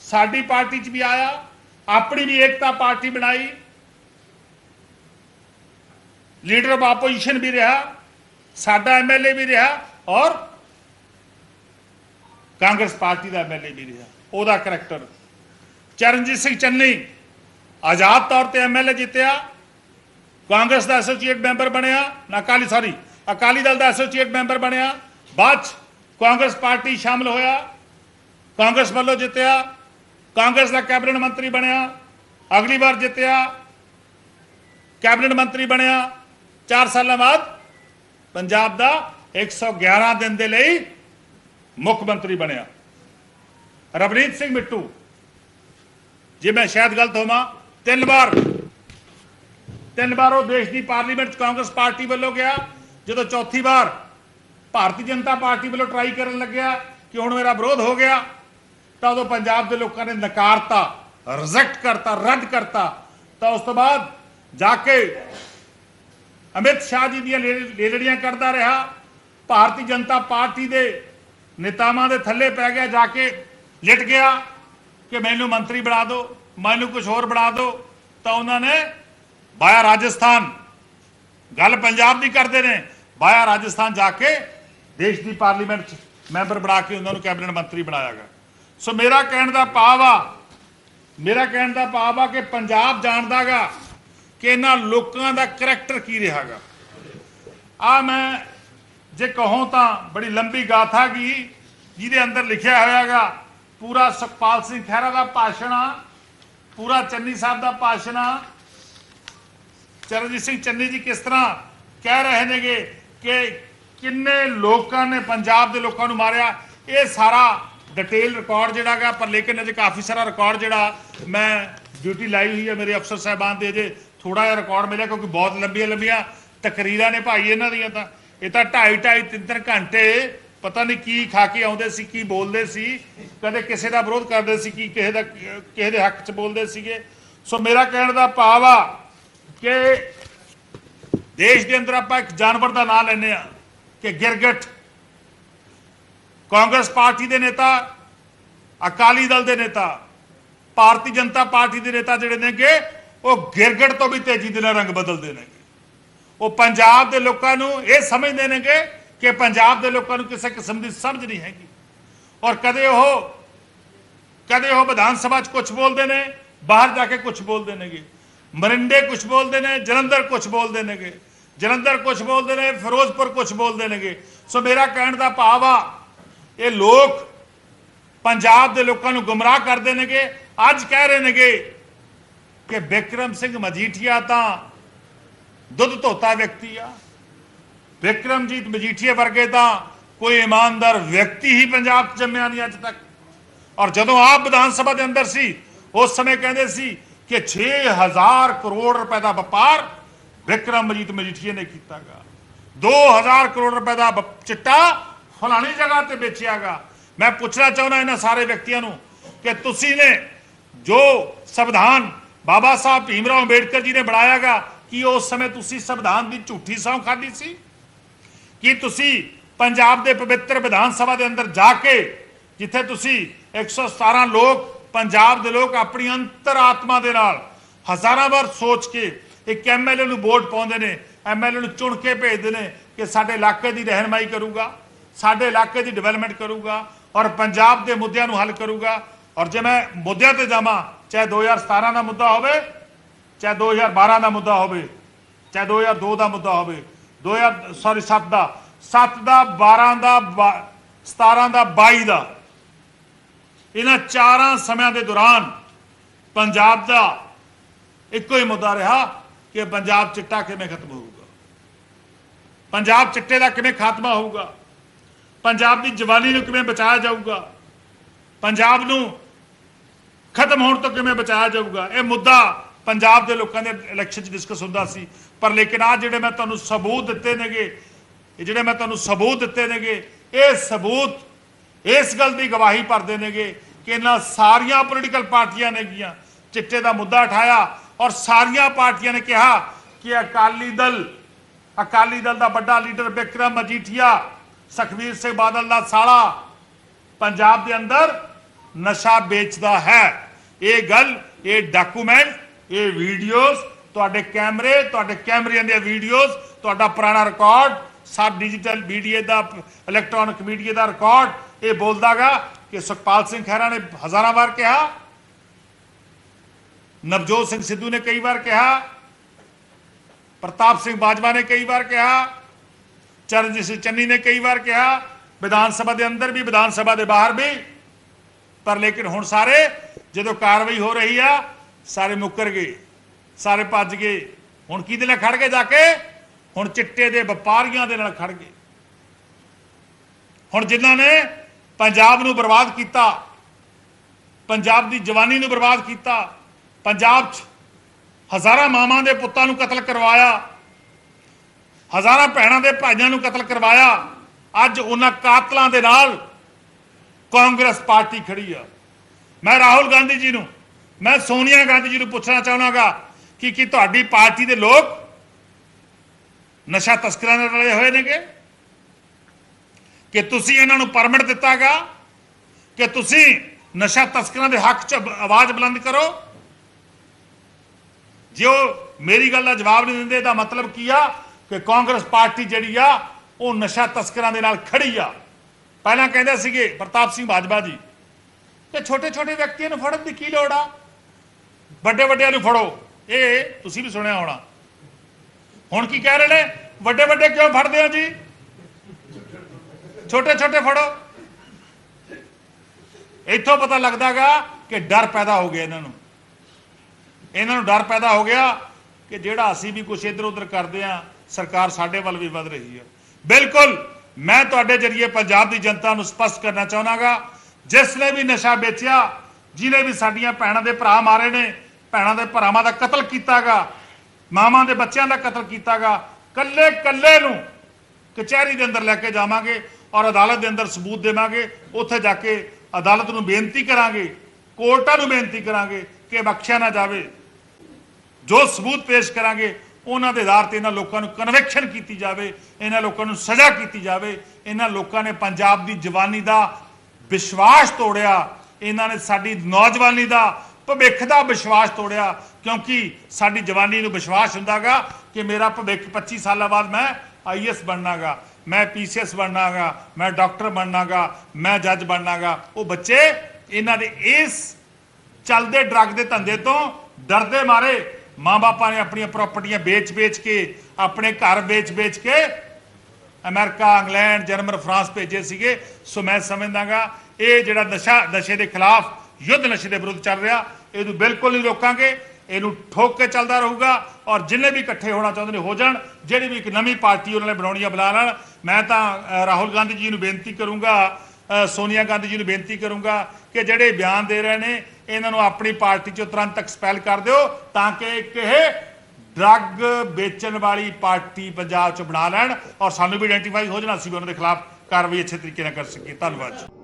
ਸਾਡੀ ਪਾਰਟੀ 'ਚ ਵੀ ਆਇਆ, ਆਪਣੀ ਵੀ ਏਕਤਾ ਪਾਰਟੀ ਬਣਾਈ। ਲੀਡਰ ਆਫ ਆਪੋਜੀਸ਼ਨ ਵੀ ਰਿਹਾ, ਸਾਡਾ ਐਮਐਲਏ ਵੀ ਰਿਹਾ ਔਰ ਕਾਂਗਰਸ ਪਾਰਟੀ ਦਾ ਐਮਐਲਏ ਵੀ ਰਿਹਾ। ਉਹਦਾ ਕਰੈਕਟਰ ਚਰਨਜੀਤ ਸਿੰਘ ਚੰਨੀ ਆਜ਼ਾਦ ਤੌਰ ਤੇ ਐਮਐਲਏ ਜਿੱਤਿਆ, ਕਾਂਗਰਸ ਦਾ ਐਸੋਸੀਏਟ ਮੈਂਬਰ ਬਣਿਆ, ਨਾ ਅਕਾਲੀ ਸੌਰੀ ਅਕਾਲੀ ਦਲ ਦਾ ਐਸੋਸੀਏਟ ਮੈਂਬਰ ਬਣਿਆ, ਬਾਅਦ 'ਚ ਕਾਂਗਰਸ ਪਾਰਟੀ ਸ਼ਾਮਲ ਹੋਇਆ, ਕਾਂਗਰਸ ਵੱਲੋਂ ਜਿੱਤਿਆ, ਕਾਂਗਰਸ ਦਾ ਕੈਬਨਿਟ ਮੰਤਰੀ ਬਣਿਆ, ਅਗਲੀ ਵਾਰ ਜਿੱਤਿਆ, ਕੈਬਨਿਟ ਮੰਤਰੀ ਬਣਿਆ 4 ਸਾਲਾਂ ਬਾਅਦ ਪੰਜਾਬ ਦਾ 111 ਦਿਨ ਦੇ ਲਈ ਮੁੱਖ ਮੰਤਰੀ ਬਣਿਆ। ਰਵਨੀਤ ਸਿੰਘ ਮਿੱਟੂ ਜੇ ਮੈਂ ਸ਼ਾਇਦ ਗਲਤ ਹੋਵਾਂ, ਤਿੰਨ ਵਾਰ ਤਿੰਨ ਵਾਰ ਉਹ ਦੇਸ਼ ਦੀ ਪਾਰਲੀਮੈਂਟ ਕਾਂਗਰਸ ਪਾਰਟੀ ਵੱਲੋਂ ਗਿਆ, ਜਦੋਂ ਚੌਥੀ ਵਾਰ ਭਾਰਤੀ ਜਨਤਾ ਪਾਰਟੀ ਵੱਲੋਂ ਟਰਾਈ ਕਰਨ ਲੱਗਿਆ ਕਿ ਹੁਣ ਮੇਰਾ ਵਿਰੋਧ ਹੋ ਗਿਆ, ਤਾਂ ਉਦੋਂ ਪੰਜਾਬ ਦੇ ਲੋਕਾਂ ਨੇ ਨਕਾਰਤਾ ਰਿਜੈਕਟ ਕਰਤਾ, ਰੱਦ ਕਰਤਾ। ਤਾਂ ਉਸ ਤੋਂ ਬਾਅਦ ਜਾ ਕੇ ਅਮਿਤ ਸ਼ਾਹ ਜੀ ਦੀਆਂ ਲੇ- ਲੇਲੜੀਆਂ ਕਰਦਾ ਰਿਹਾ, ਭਾਰਤੀ ਜਨਤਾ ਪਾਰਟੀ ਦੇ ਨੇਤਾਵਾਂ ਦੇ ਥੱਲੇ ਪੈ ਗਿਆ, ਜਾ ਕੇ ਲਿਟ ਗਿਆ। ਕਿ ਮੈਨੂੰ ਮੰਤਰੀ ਬਣਾ ਦਿਓ, ਮੈਨੂੰ ਕੁਝ ਹੋਰ ਬਣਾ ਦਿਓ, ਤਾਂ ਉਹਨਾਂ ਨੇ ਬਾਇਆ ਰਾਜਸਥਾਨ। ਗੱਲ ਪੰਜਾਬ ਦੀ ਕਰਦੇ ਨੇ, ਬਾਇਆ ਰਾਜਸਥਾਨ ਜਾ ਕੇ ਦੇਸ਼ ਦੀ ਪਾਰਲੀਮੈਂਟ ਚ ਮੈਂਬਰ ਬਣਾ ਕੇ ਉਹਨਾਂ ਨੂੰ ਕੈਬਨਿਟ ਮੰਤਰੀ ਬਣਾਇਆ ਗਿਆ। ਸੋ ਮੇਰਾ ਕਹਿਣ ਦਾ ਭਾਵ ਆ, ਮੇਰਾ ਕਹਿਣ ਦਾ ਭਾਵ ਆ ਕਿ ਪੰਜਾਬ ਜਾਣਦਾਗਾ ਕਿ ਇਹਨਾਂ ਲੋਕਾਂ ਦਾ ਕਰੈਕਟਰ ਕੀ ਰਿਹਾਗਾ ਆ ਮੈਂ ਜੇ ਕਹੂੰ ਤਾਂ ਬੜੀ ਲੰਬੀ ਗਾਥਾ ਕੀ ਜਿਹਦੇ ਅੰਦਰ ਲਿਖਿਆ ਹੋਇਆਗਾ ਪੂਰਾ ਸੁਖਪਾਲ ਸਿੰਘ ਖਹਿਰਾ ਦਾ ਭਾਸ਼ਣ ਆ, ਪੂਰਾ ਚੰਨੀ ਸਾਹਿਬ ਦਾ ਭਾਸ਼ਣ ਆ। ਚਰਨਜੀਤ ਸਿੰਘ ਚੰਨੀ ਜੀ ਕਿਸ ਤਰ੍ਹਾਂ ਕਹਿ ਰਹੇ ਨੇਗੇ ਕਿ ਕਿੰਨੇ ਲੋਕਾਂ ਨੇ ਪੰਜਾਬ ਦੇ ਲੋਕਾਂ ਨੂੰ ਮਾਰਿਆ? ਇਹ ਸਾਰਾ ਡਿਟੇਲ ਰਿਕਾਰਡ ਜਿਹੜਾ ਜਿਹੜਾਗਾ ਪਰ ਲੇਕਿਨ ਅਜੇ ਕਾਫੀ ਸਾਰਾ ਰਿਕਾਰਡ ਜਿਹੜਾ ਮੈਂ ਡਿਊਟੀ ਲਾਈ ਹੋਈ ਹੈ ਮੇਰੇ ਅਫਸਰ ਸਾਹਿਬਾਨ ਦੇ, ਅਜੇ ਥੋੜਾ ਜਿਹਾ ਰਿਕਾਰਡ ਮਿਲਿਆ ਕਿਉਂਕਿ ਬਹੁਤ ਲੰਬੀਆਂ ਲੰਬੀਆਂ ਤਕਰੀਰਾਂ ਨੇ ਭਾਈ ਇਹਨਾਂ ਦੀਆਂ ਤਾਂ। ਇਹ ਤਾਂ ਢਾਈ ਢਾਈ ਤਿੰਨ ਤਿੰਨ ਘੰਟੇ ਪਤਾ ਨਹੀਂ ਕੀ ਖਾ ਕੇ ਆਉਂਦੇ ਸੀ, ਕੀ ਬੋਲਦੇ ਸੀ। ਕਦੇ ਕਿਸੇ ਦਾ ਵਿਰੋਧ ਕਰਦੇ ਸੀ ਕੀ ਕਿਸੇ ਦਾ, ਕਿਸੇ ਦੇ ਹੱਕ 'ਚ ਬੋਲਦੇ ਸੀਗੇ। ਸੋ ਮੇਰਾ ਕਹਿਣ ਦਾ ਭਾਵ ਆ ਕਿ ਦੇਸ਼ ਦੇ ਅੰਦਰ ਆਪਾਂ ਇੱਕ ਜਾਨਵਰ ਦਾ ਨਾਮ ਲੈਂਦੇ ਆ ਕਿ ਗਿਰਗਟ ਕਾਂਗਰਸ ਪਾਰਟੀ ਦੇ ਨੇਤਾ, ਅਕਾਲੀ ਦਲ ਦੇ ਨੇਤਾ, ਭਾਰਤੀ ਜਨਤਾ ਪਾਰਟੀ ਦੇ ਨੇਤਾ ਜਿਹੜੇ ਨੇਗੇ, ਉਹ ਗਿਰਗਟ ਤੋਂ ਵੀ ਤੇਜ਼ੀ ਦੇ ਨਾਲ ਰੰਗ ਬਦਲਦੇ ਨੇਗੇ। ਉਹ ਪੰਜਾਬ ਦੇ ਲੋਕਾਂ ਨੂੰ ਇਹ ਸਮਝਦੇ ਨੇਗੇ ਕਿ ਪੰਜਾਬ ਦੇ ਲੋਕਾਂ ਨੂੰ ਕਿਸੇ ਕਿਸਮ ਦੀ ਸਮਝ ਨਹੀਂ ਹੈਗੀ। ਔਰ ਕਦੇ ਉਹ ਕਦੇ ਉਹ ਵਿਧਾਨ ਸਭਾ 'ਚ ਕੁਝ ਬੋਲਦੇ ਨੇ, ਬਾਹਰ ਜਾ ਕੇ ਕੁਝ ਬੋਲਦੇ ਨੇਗੇ। ਮਰਿੰਡੇ ਕੁਝ ਬੋਲਦੇ ਨੇ, ਜਲੰਧਰ ਕੁਝ ਬੋਲਦੇ ਨੇਗੇ। ਜਲੰਧਰ ਕੁਝ ਬੋਲਦੇ ਨੇ, ਫਿਰੋਜ਼ਪੁਰ ਕੁਝ ਬੋਲਦੇ ਨੇਗੇ। ਸੋ ਮੇਰਾ ਕਹਿਣ ਦਾ ਭਾਵ ਆ, ਇਹ ਲੋਕ ਪੰਜਾਬ ਦੇ ਲੋਕਾਂ ਨੂੰ ਗੁੰਮਰਾਹ ਕਰਦੇ ਨੇਗੇ। ਅੱਜ ਕਹਿ ਰਹੇ ਨੇਗੇ ਕਿ ਬਿਕਰਮ ਸਿੰਘ ਮਜੀਠੀਆ ਤਾਂ ਦੁੱਧ ਧੋਤਾ ਵਿਅਕਤੀ ਆ। ਵਿਕਰਮਜੀਤ ਮਜੀਠੀਏ ਵਰਗੇ ਤਾਂ ਕੋਈ ਇਮਾਨਦਾਰ ਵਿਅਕਤੀ ਹੀ ਪੰਜਾਬ 'ਚ ਜੰਮਿਆ ਨਹੀਂ ਅੱਜ ਤੱਕ। ਔਰ ਜਦੋਂ ਆਪ ਵਿਧਾਨ ਸਭਾ ਦੇ ਅੰਦਰ ਸੀ, ਉਸ ਸਮੇਂ ਕਹਿੰਦੇ ਸੀ ਕਿ 6000 ਕਰੋੜ ਰੁਪਏ ਦਾ ਵਪਾਰ ਵਿਕਰਮਜੀਤ ਮਜੀਠੀਏ ਨੇ ਕੀਤਾਗਾ। 2000 ਕਰੋੜ ਰੁਪਏ ਦਾ ਚਿੱਟਾ ਫਲਾਣੀ ਜਗ੍ਹਾ ਤੇ ਵੇਚਿਆਗਾ। ਮੈਂ ਪੁੱਛਣਾ ਚਾਹੁੰਦਾ ਇਹਨਾਂ ਸਾਰੇ ਵਿਅਕਤੀਆਂ ਨੂੰ ਕਿ ਤੁਸੀਂ ਨੇ ਜੋ ਸੰਵਿਧਾਨ ਬਾਬਾ ਸਾਹਿਬ ਭੀਮ ਰਾਓ ਅੰਬੇਡਕਰ ਜੀ ਨੇ ਬਣਾਇਆਗਾ, ਕਿ ਉਸ ਸਮੇਂ ਤੁਸੀਂ ਸੰਵਿਧਾਨ ਦੀ ਝੂਠੀ ਸਹੁੰ ਖਾਧੀ ਸੀ? ਕੀ ਤੁਸੀਂ ਪੰਜਾਬ ਦੇ ਪਵਿੱਤਰ ਵਿਧਾਨ ਸਭਾ ਦੇ ਅੰਦਰ ਜਾ ਕੇ ਜਿੱਥੇ ਤੁਸੀਂ 117 ਲੋਕ, ਪੰਜਾਬ ਦੇ ਲੋਕ ਆਪਣੀ ਅੰਤਰਾਤਮਾ ਦੇ ਨਾਲ ਹਜ਼ਾਰਾਂ ਵਾਰ ਸੋਚ ਕੇ ਇੱਕ ਐਮਐਲਏ ਨੂੰ ਵੋਟ ਪਾਉਂਦੇ ਨੇ ਐਮਐਲਏ ਨੂੰ ਚੁਣ ਕੇ ਭੇਜਦੇ ਨੇ ਕਿ ਸਾਡੇ ਇਲਾਕੇ ਦੀ ਰਹਿਨਮਾਈ ਕਰੂਗਾ, ਸਾਡੇ ਇਲਾਕੇ ਦੀ ਡਿਵੈਲਪਮੈਂਟ ਕਰੂਗਾ ਔਰ ਪੰਜਾਬ ਦੇ ਮੁੱਦਿਆਂ ਨੂੰ ਹੱਲ ਕਰੂਗਾ। ਔਰ ਜੇ ਮੈਂ ਮੁੱਦਿਆਂ ਤੇ ਜਾਵਾਂ, ਚਾਹੇ 2017 ਦਾ ਮੁੱਦਾ ਹੋਵੇ, ਚਾਹੇ 2012 ਦਾ ਮੁੱਦਾ ਹੋਵੇ, ਚਾਹੇ 2002 ਦਾ ਮੁੱਦਾ ਹੋਵੇ 2000 ਸੌਰੀ 7 ਦਾ। 7 ਦਾ 12 ਦਾ, ਬਾ- 17 ਦਾ 22 ਦਾ। ਇਹਨਾਂ ਚਾਰਾਂ ਸਮਿਆਂ ਦੇ ਦੌਰਾਨ ਪੰਜਾਬ ਦਾ ਇੱਕੋ ਹੀ ਮੁੱਦਾ ਰਿਹਾ ਕਿ ਪੰਜਾਬ ਚਿੱਟਾ ਕਿਵੇਂ ਖਤਮ ਹੋਊਗਾ। ਪੰਜਾਬ ਚਿੱਟੇ ਦਾ ਕਿਵੇਂ ਖਾਤਮਾ ਹੋਊਗਾ। ਪੰਜਾਬ ਦੀ ਜਵਾਨੀ ਨੂੰ ਕਿਵੇਂ ਬਚਾਇਆ ਜਾਊਗਾ। ਪੰਜਾਬ ਨੂੰ ਖਤਮ ਹੋਣ ਤੋਂ ਕਿਵੇਂ ਬਚਾਇਆ ਜਾਊਗਾ। ਇਹ ਮੁੱਦਾ ਪੰਜਾਬ ਦੇ ਲੋਕਾਂ ਦੇ ਇਲੈਕਸ਼ਨ 'ਚ ਡਿਸਕਸ ਹੁੰਦਾ ਸੀ। ਪਰ ਲੇਕਿਨ ਆ ਜਿਹੜੇ ਮੈਂ ਤੁਹਾਨੂੰ ਸਬੂਤ ਦਿੱਤੇ ਨੇਗੇ, ਇਹ ਜਿਹੜੇ ਮੈਂ ਤੁਹਾਨੂੰ ਸਬੂਤ ਦਿੱਤੇ ਨੇਗੇ, ਇਹ ਸਬੂਤ ਇਸ ਗੱਲ ਦੀ ਗਵਾਹੀ ਭਰਦੇ ਨੇਗੇ ਕਿ ਇਹਨਾਂ ਸਾਰੀਆਂ ਪੋਲੀਟੀਕਲ ਪਾਰਟੀਆਂ ਨੇਗੀਆਂ, ਚਿੱਟੇ ਦਾ ਮੁੱਦਾ ਉਠਾਇਆ ਔਰ ਸਾਰੀਆਂ ਪਾਰਟੀਆਂ ਨੇ ਕਿਹਾ ਕਿ ਅਕਾਲੀ ਦਲ ਅਕਾਲੀ ਦਲ ਦਾ ਵੱਡਾ ਲੀਡਰ ਬਿਕਰਮ ਮਜੀਠੀਆ ਸੁਖਬੀਰ ਸਿੰਘ ਬਾਦਲ ਦਾ ਸਾਲਾ, ਪੰਜਾਬ ਦੇ ਅੰਦਰ ਨਸ਼ਾ ਵੇਚਦਾ ਹੈ। ਇਹ ਗੱਲ, ਇਹ ਡਾਕੂਮੈਂਟ ਇਹ ਵੀਡੀਓਜ਼ ਤੁਹਾਡੇ ਕੈਮਰੇ, ਤੁਹਾਡੇ ਕੈਮਰਿਆਂ ਦੀਆਂ ਵੀਡੀਓਜ਼, ਤੁਹਾਡਾ ਪੁਰਾਣਾ ਰਿਕਾਰਡ ਸਭ ਡਿਜੀਟਲ ਮੀਡੀਆ ਦਾ ਇਲੈਕਟ੍ਰੋਨਿਕ ਮੀਡੀਆ ਦਾ ਰਿਕਾਰਡ ਇਹ ਬੋਲਦਾਗਾ ਕਿ ਸੁਖਪਾਲ ਸਿੰਘ ਖਹਿਰਾ ਨੇ ਹਜ਼ਾਰਾਂ ਵਾਰ ਕਿਹਾ, ਨਵਜੋਤ ਸਿੰਘ ਸਿੱਧੂ ਨੇ ਕਈ ਵਾਰ ਕਿਹਾ, ਪ੍ਰਤਾਪ ਸਿੰਘ ਬਾਜਵਾ ਨੇ ਕਈ ਵਾਰ ਕਿਹਾ, ਚਰਨਜੀਤ ਸਿੰਘ ਚੰਨੀ ਨੇ ਕਈ ਵਾਰ ਕਿਹਾ, ਵਿਧਾਨ ਸਭਾ ਦੇ ਅੰਦਰ ਵੀ, ਵਿਧਾਨ ਸਭਾ ਦੇ ਬਾਹਰ ਵੀ। ਪਰ ਲੇਕਿਨ ਹੁਣ ਸਾਰੇ ਜਦੋਂ ਕਾਰਵਾਈ ਹੋ ਰਹੀ ਆ, ਸਾਰੇ ਮੁੱਕਰ ਗਏ। ਸਾਰੇ ਭੱਜ ਗਏ। ਹੁਣ ਕਿਹਦੇ ਨਾਲ ਖੜ ਗਏ ਜਾ ਕੇ? ਹੁਣ ਚਿੱਟੇ ਦੇ ਵਪਾਰੀਆਂ ਦੇ ਨਾਲ ਖੜ ਗਏ। ਹੁਣ ਜਿਨ੍ਹਾਂ ਨੇ ਪੰਜਾਬ ਨੂੰ ਬਰਬਾਦ ਕੀਤਾ, ਪੰਜਾਬ ਦੀ ਜਵਾਨੀ ਨੂੰ ਬਰਬਾਦ ਕੀਤਾ, ਪੰਜਾਬ 'ਚ ਹਜ਼ਾਰਾਂ ਮਾਵਾਂ ਦੇ ਪੁੱਤਾਂ ਨੂੰ ਕਤਲ ਕਰਵਾਇਆ, ਹਜ਼ਾਰਾਂ ਭੈਣਾਂ ਦੇ ਭਾਈਆਂ ਨੂੰ ਕਤਲ ਕਰਵਾਇਆ, ਅੱਜ ਉਹਨਾਂ ਕਾਤਲਾਂ ਦੇ ਨਾਲ ਕਾਂਗਰਸ ਪਾਰਟੀ ਖੜੀ ਆ। ਮੈਂ ਰਾਹੁਲ ਗਾਂਧੀ ਜੀ ਨੂੰ, ਮੈਂ ਸੋਨੀਆ ਗਾਂਧੀ ਜੀ ਨੂੰ ਪੁੱਛਣਾ ਚਾਹਣਾਗਾ ਕਿ ਕੀ ਤੁਹਾਡੀ ਪਾਰਟੀ ਦੇ ਲੋਕ ਨਸ਼ਾ ਤਸਕਰਾਂ ਨਾਲ ਰਲੇ ਹੋਏ ਨੇਗੇ? ਕਿ ਤੁਸੀਂ ਇਹਨਾਂ ਨੂੰ ਪਰਮਿਟ ਦਿੱਤਾਗਾ? ਕਿ ਤੁਸੀਂ ਨਸ਼ਾ ਤਸਕਰਾਂ ਦੇ ਹੱਕ 'ਚ ਆਵਾਜ਼ ਬੁਲੰਦ ਕਰੋ? ਜੇ ਉਹ ਮੇਰੀ ਗੱਲ ਦਾ ਜਵਾਬ ਨਹੀਂ ਦਿੰਦੇ ਇਹਦਾ ਮਤਲਬ ਕੀ ਆ? ਕਿ ਕਾਂਗਰਸ ਪਾਰਟੀ ਜਿਹੜੀ ਆ, ਉਹ ਨਸ਼ਾ ਤਸਕਰਾਂ ਦੇ ਨਾਲ ਖੜੀ ਆ। ਪਹਿਲਾਂ ਕਹਿੰਦੇ ਸੀਗੇ ਪ੍ਰਤਾਪ ਸਿੰਘ ਬਾਜਵਾ ਜੀ ਕਿ ਛੋਟੇ ਛੋਟੇ ਵਿਅਕਤੀਆਂ ਨੂੰ ਫੜਨ ਦੀ ਕੀ ਲੋੜ ਆ? ਵੱਡੇ ਵੱਡਿਆਂ ਨੂੰ ਫੜੋ। ਇਹ ਤੁਸੀਂ ਵੀ ਸੁਣਿਆ ਹੋਣਾ। ਹੁਣ ਕੀ ਕਹਿ ਰਹੇ ਨੇ? ਵੱਡੇ ਵੱਡੇ ਕਿਉਂ ਫੜਦੇ ਹੋ ਜੀ? ਛੋਟੇ ਛੋਟੇ ਫੜੋ। ਇੱਥੋਂ ਪਤਾ ਲੱਗਦਾਗਾ ਕਿ ਡਰ ਪੈਦਾ ਹੋ ਗਿਆ ਇਹਨਾਂ ਨੂੰ। ਇਹਨਾਂ ਨੂੰ ਡਰ ਪੈਦਾ ਹੋ ਗਿਆ ਕਿ ਜਿਹੜਾ ਅਸੀਂ ਵੀ ਕੁਝ ਇੱਧਰ ਉੱਧਰ ਕਰਦੇ ਆ ਸਰਕਾਰ ਸਾਡੇ ਵੱਲ ਵੀ ਵੱਧ ਰਹੀ ਹੈ। ਬਿਲਕੁਲ, ਮੈਂ ਤੁਹਾਡੇ ਜਰੀਏ ਪੰਜਾਬ ਦੀ ਜਨਤਾ ਨੂੰ ਸਪਸ਼ਟ ਕਰਨਾ ਚਾਹਨਾਗਾ, ਜਿਸ ਨੇ ਵੀ ਨਸ਼ਾ ਵੇਚਿਆ ਜਿਨੇ ਵੀ ਸਾਡੀਆਂ ਭੈਣਾਂ ਦੇ ਭਰਾ ਮਾਰੇ ਨੇ ਭੈਣਾਂ ਦੇ ਭਰਾਵਾਂ ਦਾ ਕਤਲ ਕੀਤਾਗਾ, ਮਾਵਾਂ ਦੇ ਬੱਚਿਆਂ ਦਾ ਕਤਲ ਕੀਤਾਗਾ, ਕੱਲੇ ਕੱਲੇ ਨੂੰ ਕਚਹਿਰੀ ਦੇ ਅੰਦਰ ਲੈ ਕੇ ਜਾਵਾਂਗੇ ਔਰ ਅਦਾਲਤ ਦੇ ਅੰਦਰ ਸਬੂਤ ਦੇਵਾਂਗੇ, ਉੱਥੇ ਜਾ ਕੇ ਅਦਾਲਤ ਨੂੰ ਬੇਨਤੀ ਕਰਾਂਗੇ, ਕੋਰਟਾਂ ਨੂੰ ਬੇਨਤੀ ਕਰਾਂਗੇ ਕਿ ਬਖਸ਼ਿਆ ਨਾ ਜਾਵੇ। ਜੋ ਸਬੂਤ ਪੇਸ਼ ਕਰਾਂਗੇ, ਉਹਨਾਂ ਦੇ ਆਧਾਰ ਤੇ ਇਹਨਾਂ ਲੋਕਾਂ ਨੂੰ ਕਨਵੈਕਸ਼ਨ ਕੀਤੀ ਜਾਵੇ, ਇਹਨਾਂ ਲੋਕਾਂ ਨੂੰ ਸਜ਼ਾ ਕੀਤੀ ਜਾਵੇ, ਇਹਨਾਂ ਲੋਕਾਂ ਨੇ ਪੰਜਾਬ ਦੀ ਜਵਾਨੀ ਦਾ ਵਿਸ਼ਵਾਸ ਤੋੜਿਆ, ਇਹਨਾਂ ਨੇ ਸਾਡੀ ਨੌਜਵਾਨੀ ਦਾ ਭਵਿੱਖ ਦਾ ਵਿਸ਼ਵਾਸ ਤੋੜਿਆ, ਕਿਉਂਕਿ ਸਾਡੀ ਜਵਾਨੀ ਨੂੰ ਵਿਸ਼ਵਾਸ ਹੁੰਦਾਗਾ ਕਿ ਮੇਰਾ ਭਵਿੱਖ 25 ਸਾਲਾਂ ਬਾਅਦ ਮੈਂ ਆਈਐਸ ਬਣਨਾਗਾ, ਮੈਂ ਪੀਸੀਐਸ ਬਣਨਾਗਾ, ਮੈਂ ਡਾਕਟਰ ਬਣਨਾਗਾ, ਮੈਂ ਜੱਜ ਬਣਨਾਗਾ। ਉਹ ਬੱਚੇ ਇਹਨਾਂ ਦੇ ਇਸ ਚੱਲਦੇ ਡਰੱਗ ਦੇ ਧੰਦੇ ਤੋਂ ਡਰਦੇ ਮਾਰੇ। ਮਾਂ-ਬਾਪਾਂ ਨੇ ਆਪਣੀਆਂ ਪ੍ਰਾਪਰਟੀਆਂ ਵੇਚ-ਵੇਚ ਕੇ, ਆਪਣੇ ਘਰ ਵੇਚ-ਵੇਚ ਕੇ ਅਮਰੀਕਾ, ਇੰਗਲੈਂਡ, ਜਰਮਨ, ਫਰਾਂਸ ਭੇਜੇ ਸੀਗੇ। ਸੋ ਮੈਂ ਸਮਝਦਾਗਾ, ਇਹ ਜਿਹੜਾ ਨਸ਼ਾ, ਨਸ਼ੇ ਦੇ ਖਿਲਾਫ ਯੁੱਧ ਨਸ਼ੇ ਦੇ ਵਿਰੁੱਧ ਚੱਲ ਰਿਹਾ ਇਹਨੂੰ ਬਿਲਕੁਲ ਨਹੀਂ ਰੋਕਾਂਗੇ। ਇਹਨੂੰ ਠੋਕ ਕੇ ਚੱਲਦਾ ਰਹੂਗਾ ਔਰ ਜਿੰਨੇ ਵੀ ਇਕੱਠੇ ਹੋਣਾ ਚਾਹੁੰਦੇ ਨੇ ਹੋ ਜਾਣ, ਜਿਹੜੀ ਵੀ ਇੱਕ ਨਵੀਂ ਪਾਰਟੀ ਉਹਨਾਂ ਨੇ ਬਣਾਉਣੀ ਆ ਬੁਲਾ ਲੈਣ। ਮੈਂ ਤਾਂ ਰਾਹੁਲ ਗਾਂਧੀ ਜੀ ਨੂੰ ਬੇਨਤੀ ਕਰੂੰਗਾ ਸੋਨੀਆ ਗਾਂਧੀ ਜੀ ਨੂੰ ਬੇਨਤੀ ਕਰੂੰਗਾ ਕਿ ਜਿਹੜੇ ਬਿਆਨ ਦੇ ਰਹੇ ਨੇ, ਇਹਨਾਂ ਨੂੰ ਆਪਣੀ ਪਾਰਟੀ ਚੋਂ ਤੁਰੰਤ ਐਕਸਪੈਲ ਕਰ ਦਿਓ ਤਾਂ ਕਿ ਇੱਕ ਇਹ ਡਰੱਗ ਵੇਚਣ ਵਾਲੀ ਪਾਰਟੀ ਪੰਜਾਬ ਚ ਬਣਾ ਲੈਣ ਔਰ ਸਾਨੂੰ ਵੀ ਆਇਡੈਂਟੀਫਾਈ ਹੋ ਜਾਣਾ ਸੀ ਵੀ ਉਹਨਾਂ ਦੇ ਖਿਲਾਫ ਕਾਰਵਾਈ ਅੱਛੇ ਤਰੀਕੇ ਨਾਲ ਕਰ ਸਕੀਏ। ਧੰਨਵਾਦ ਜੀ।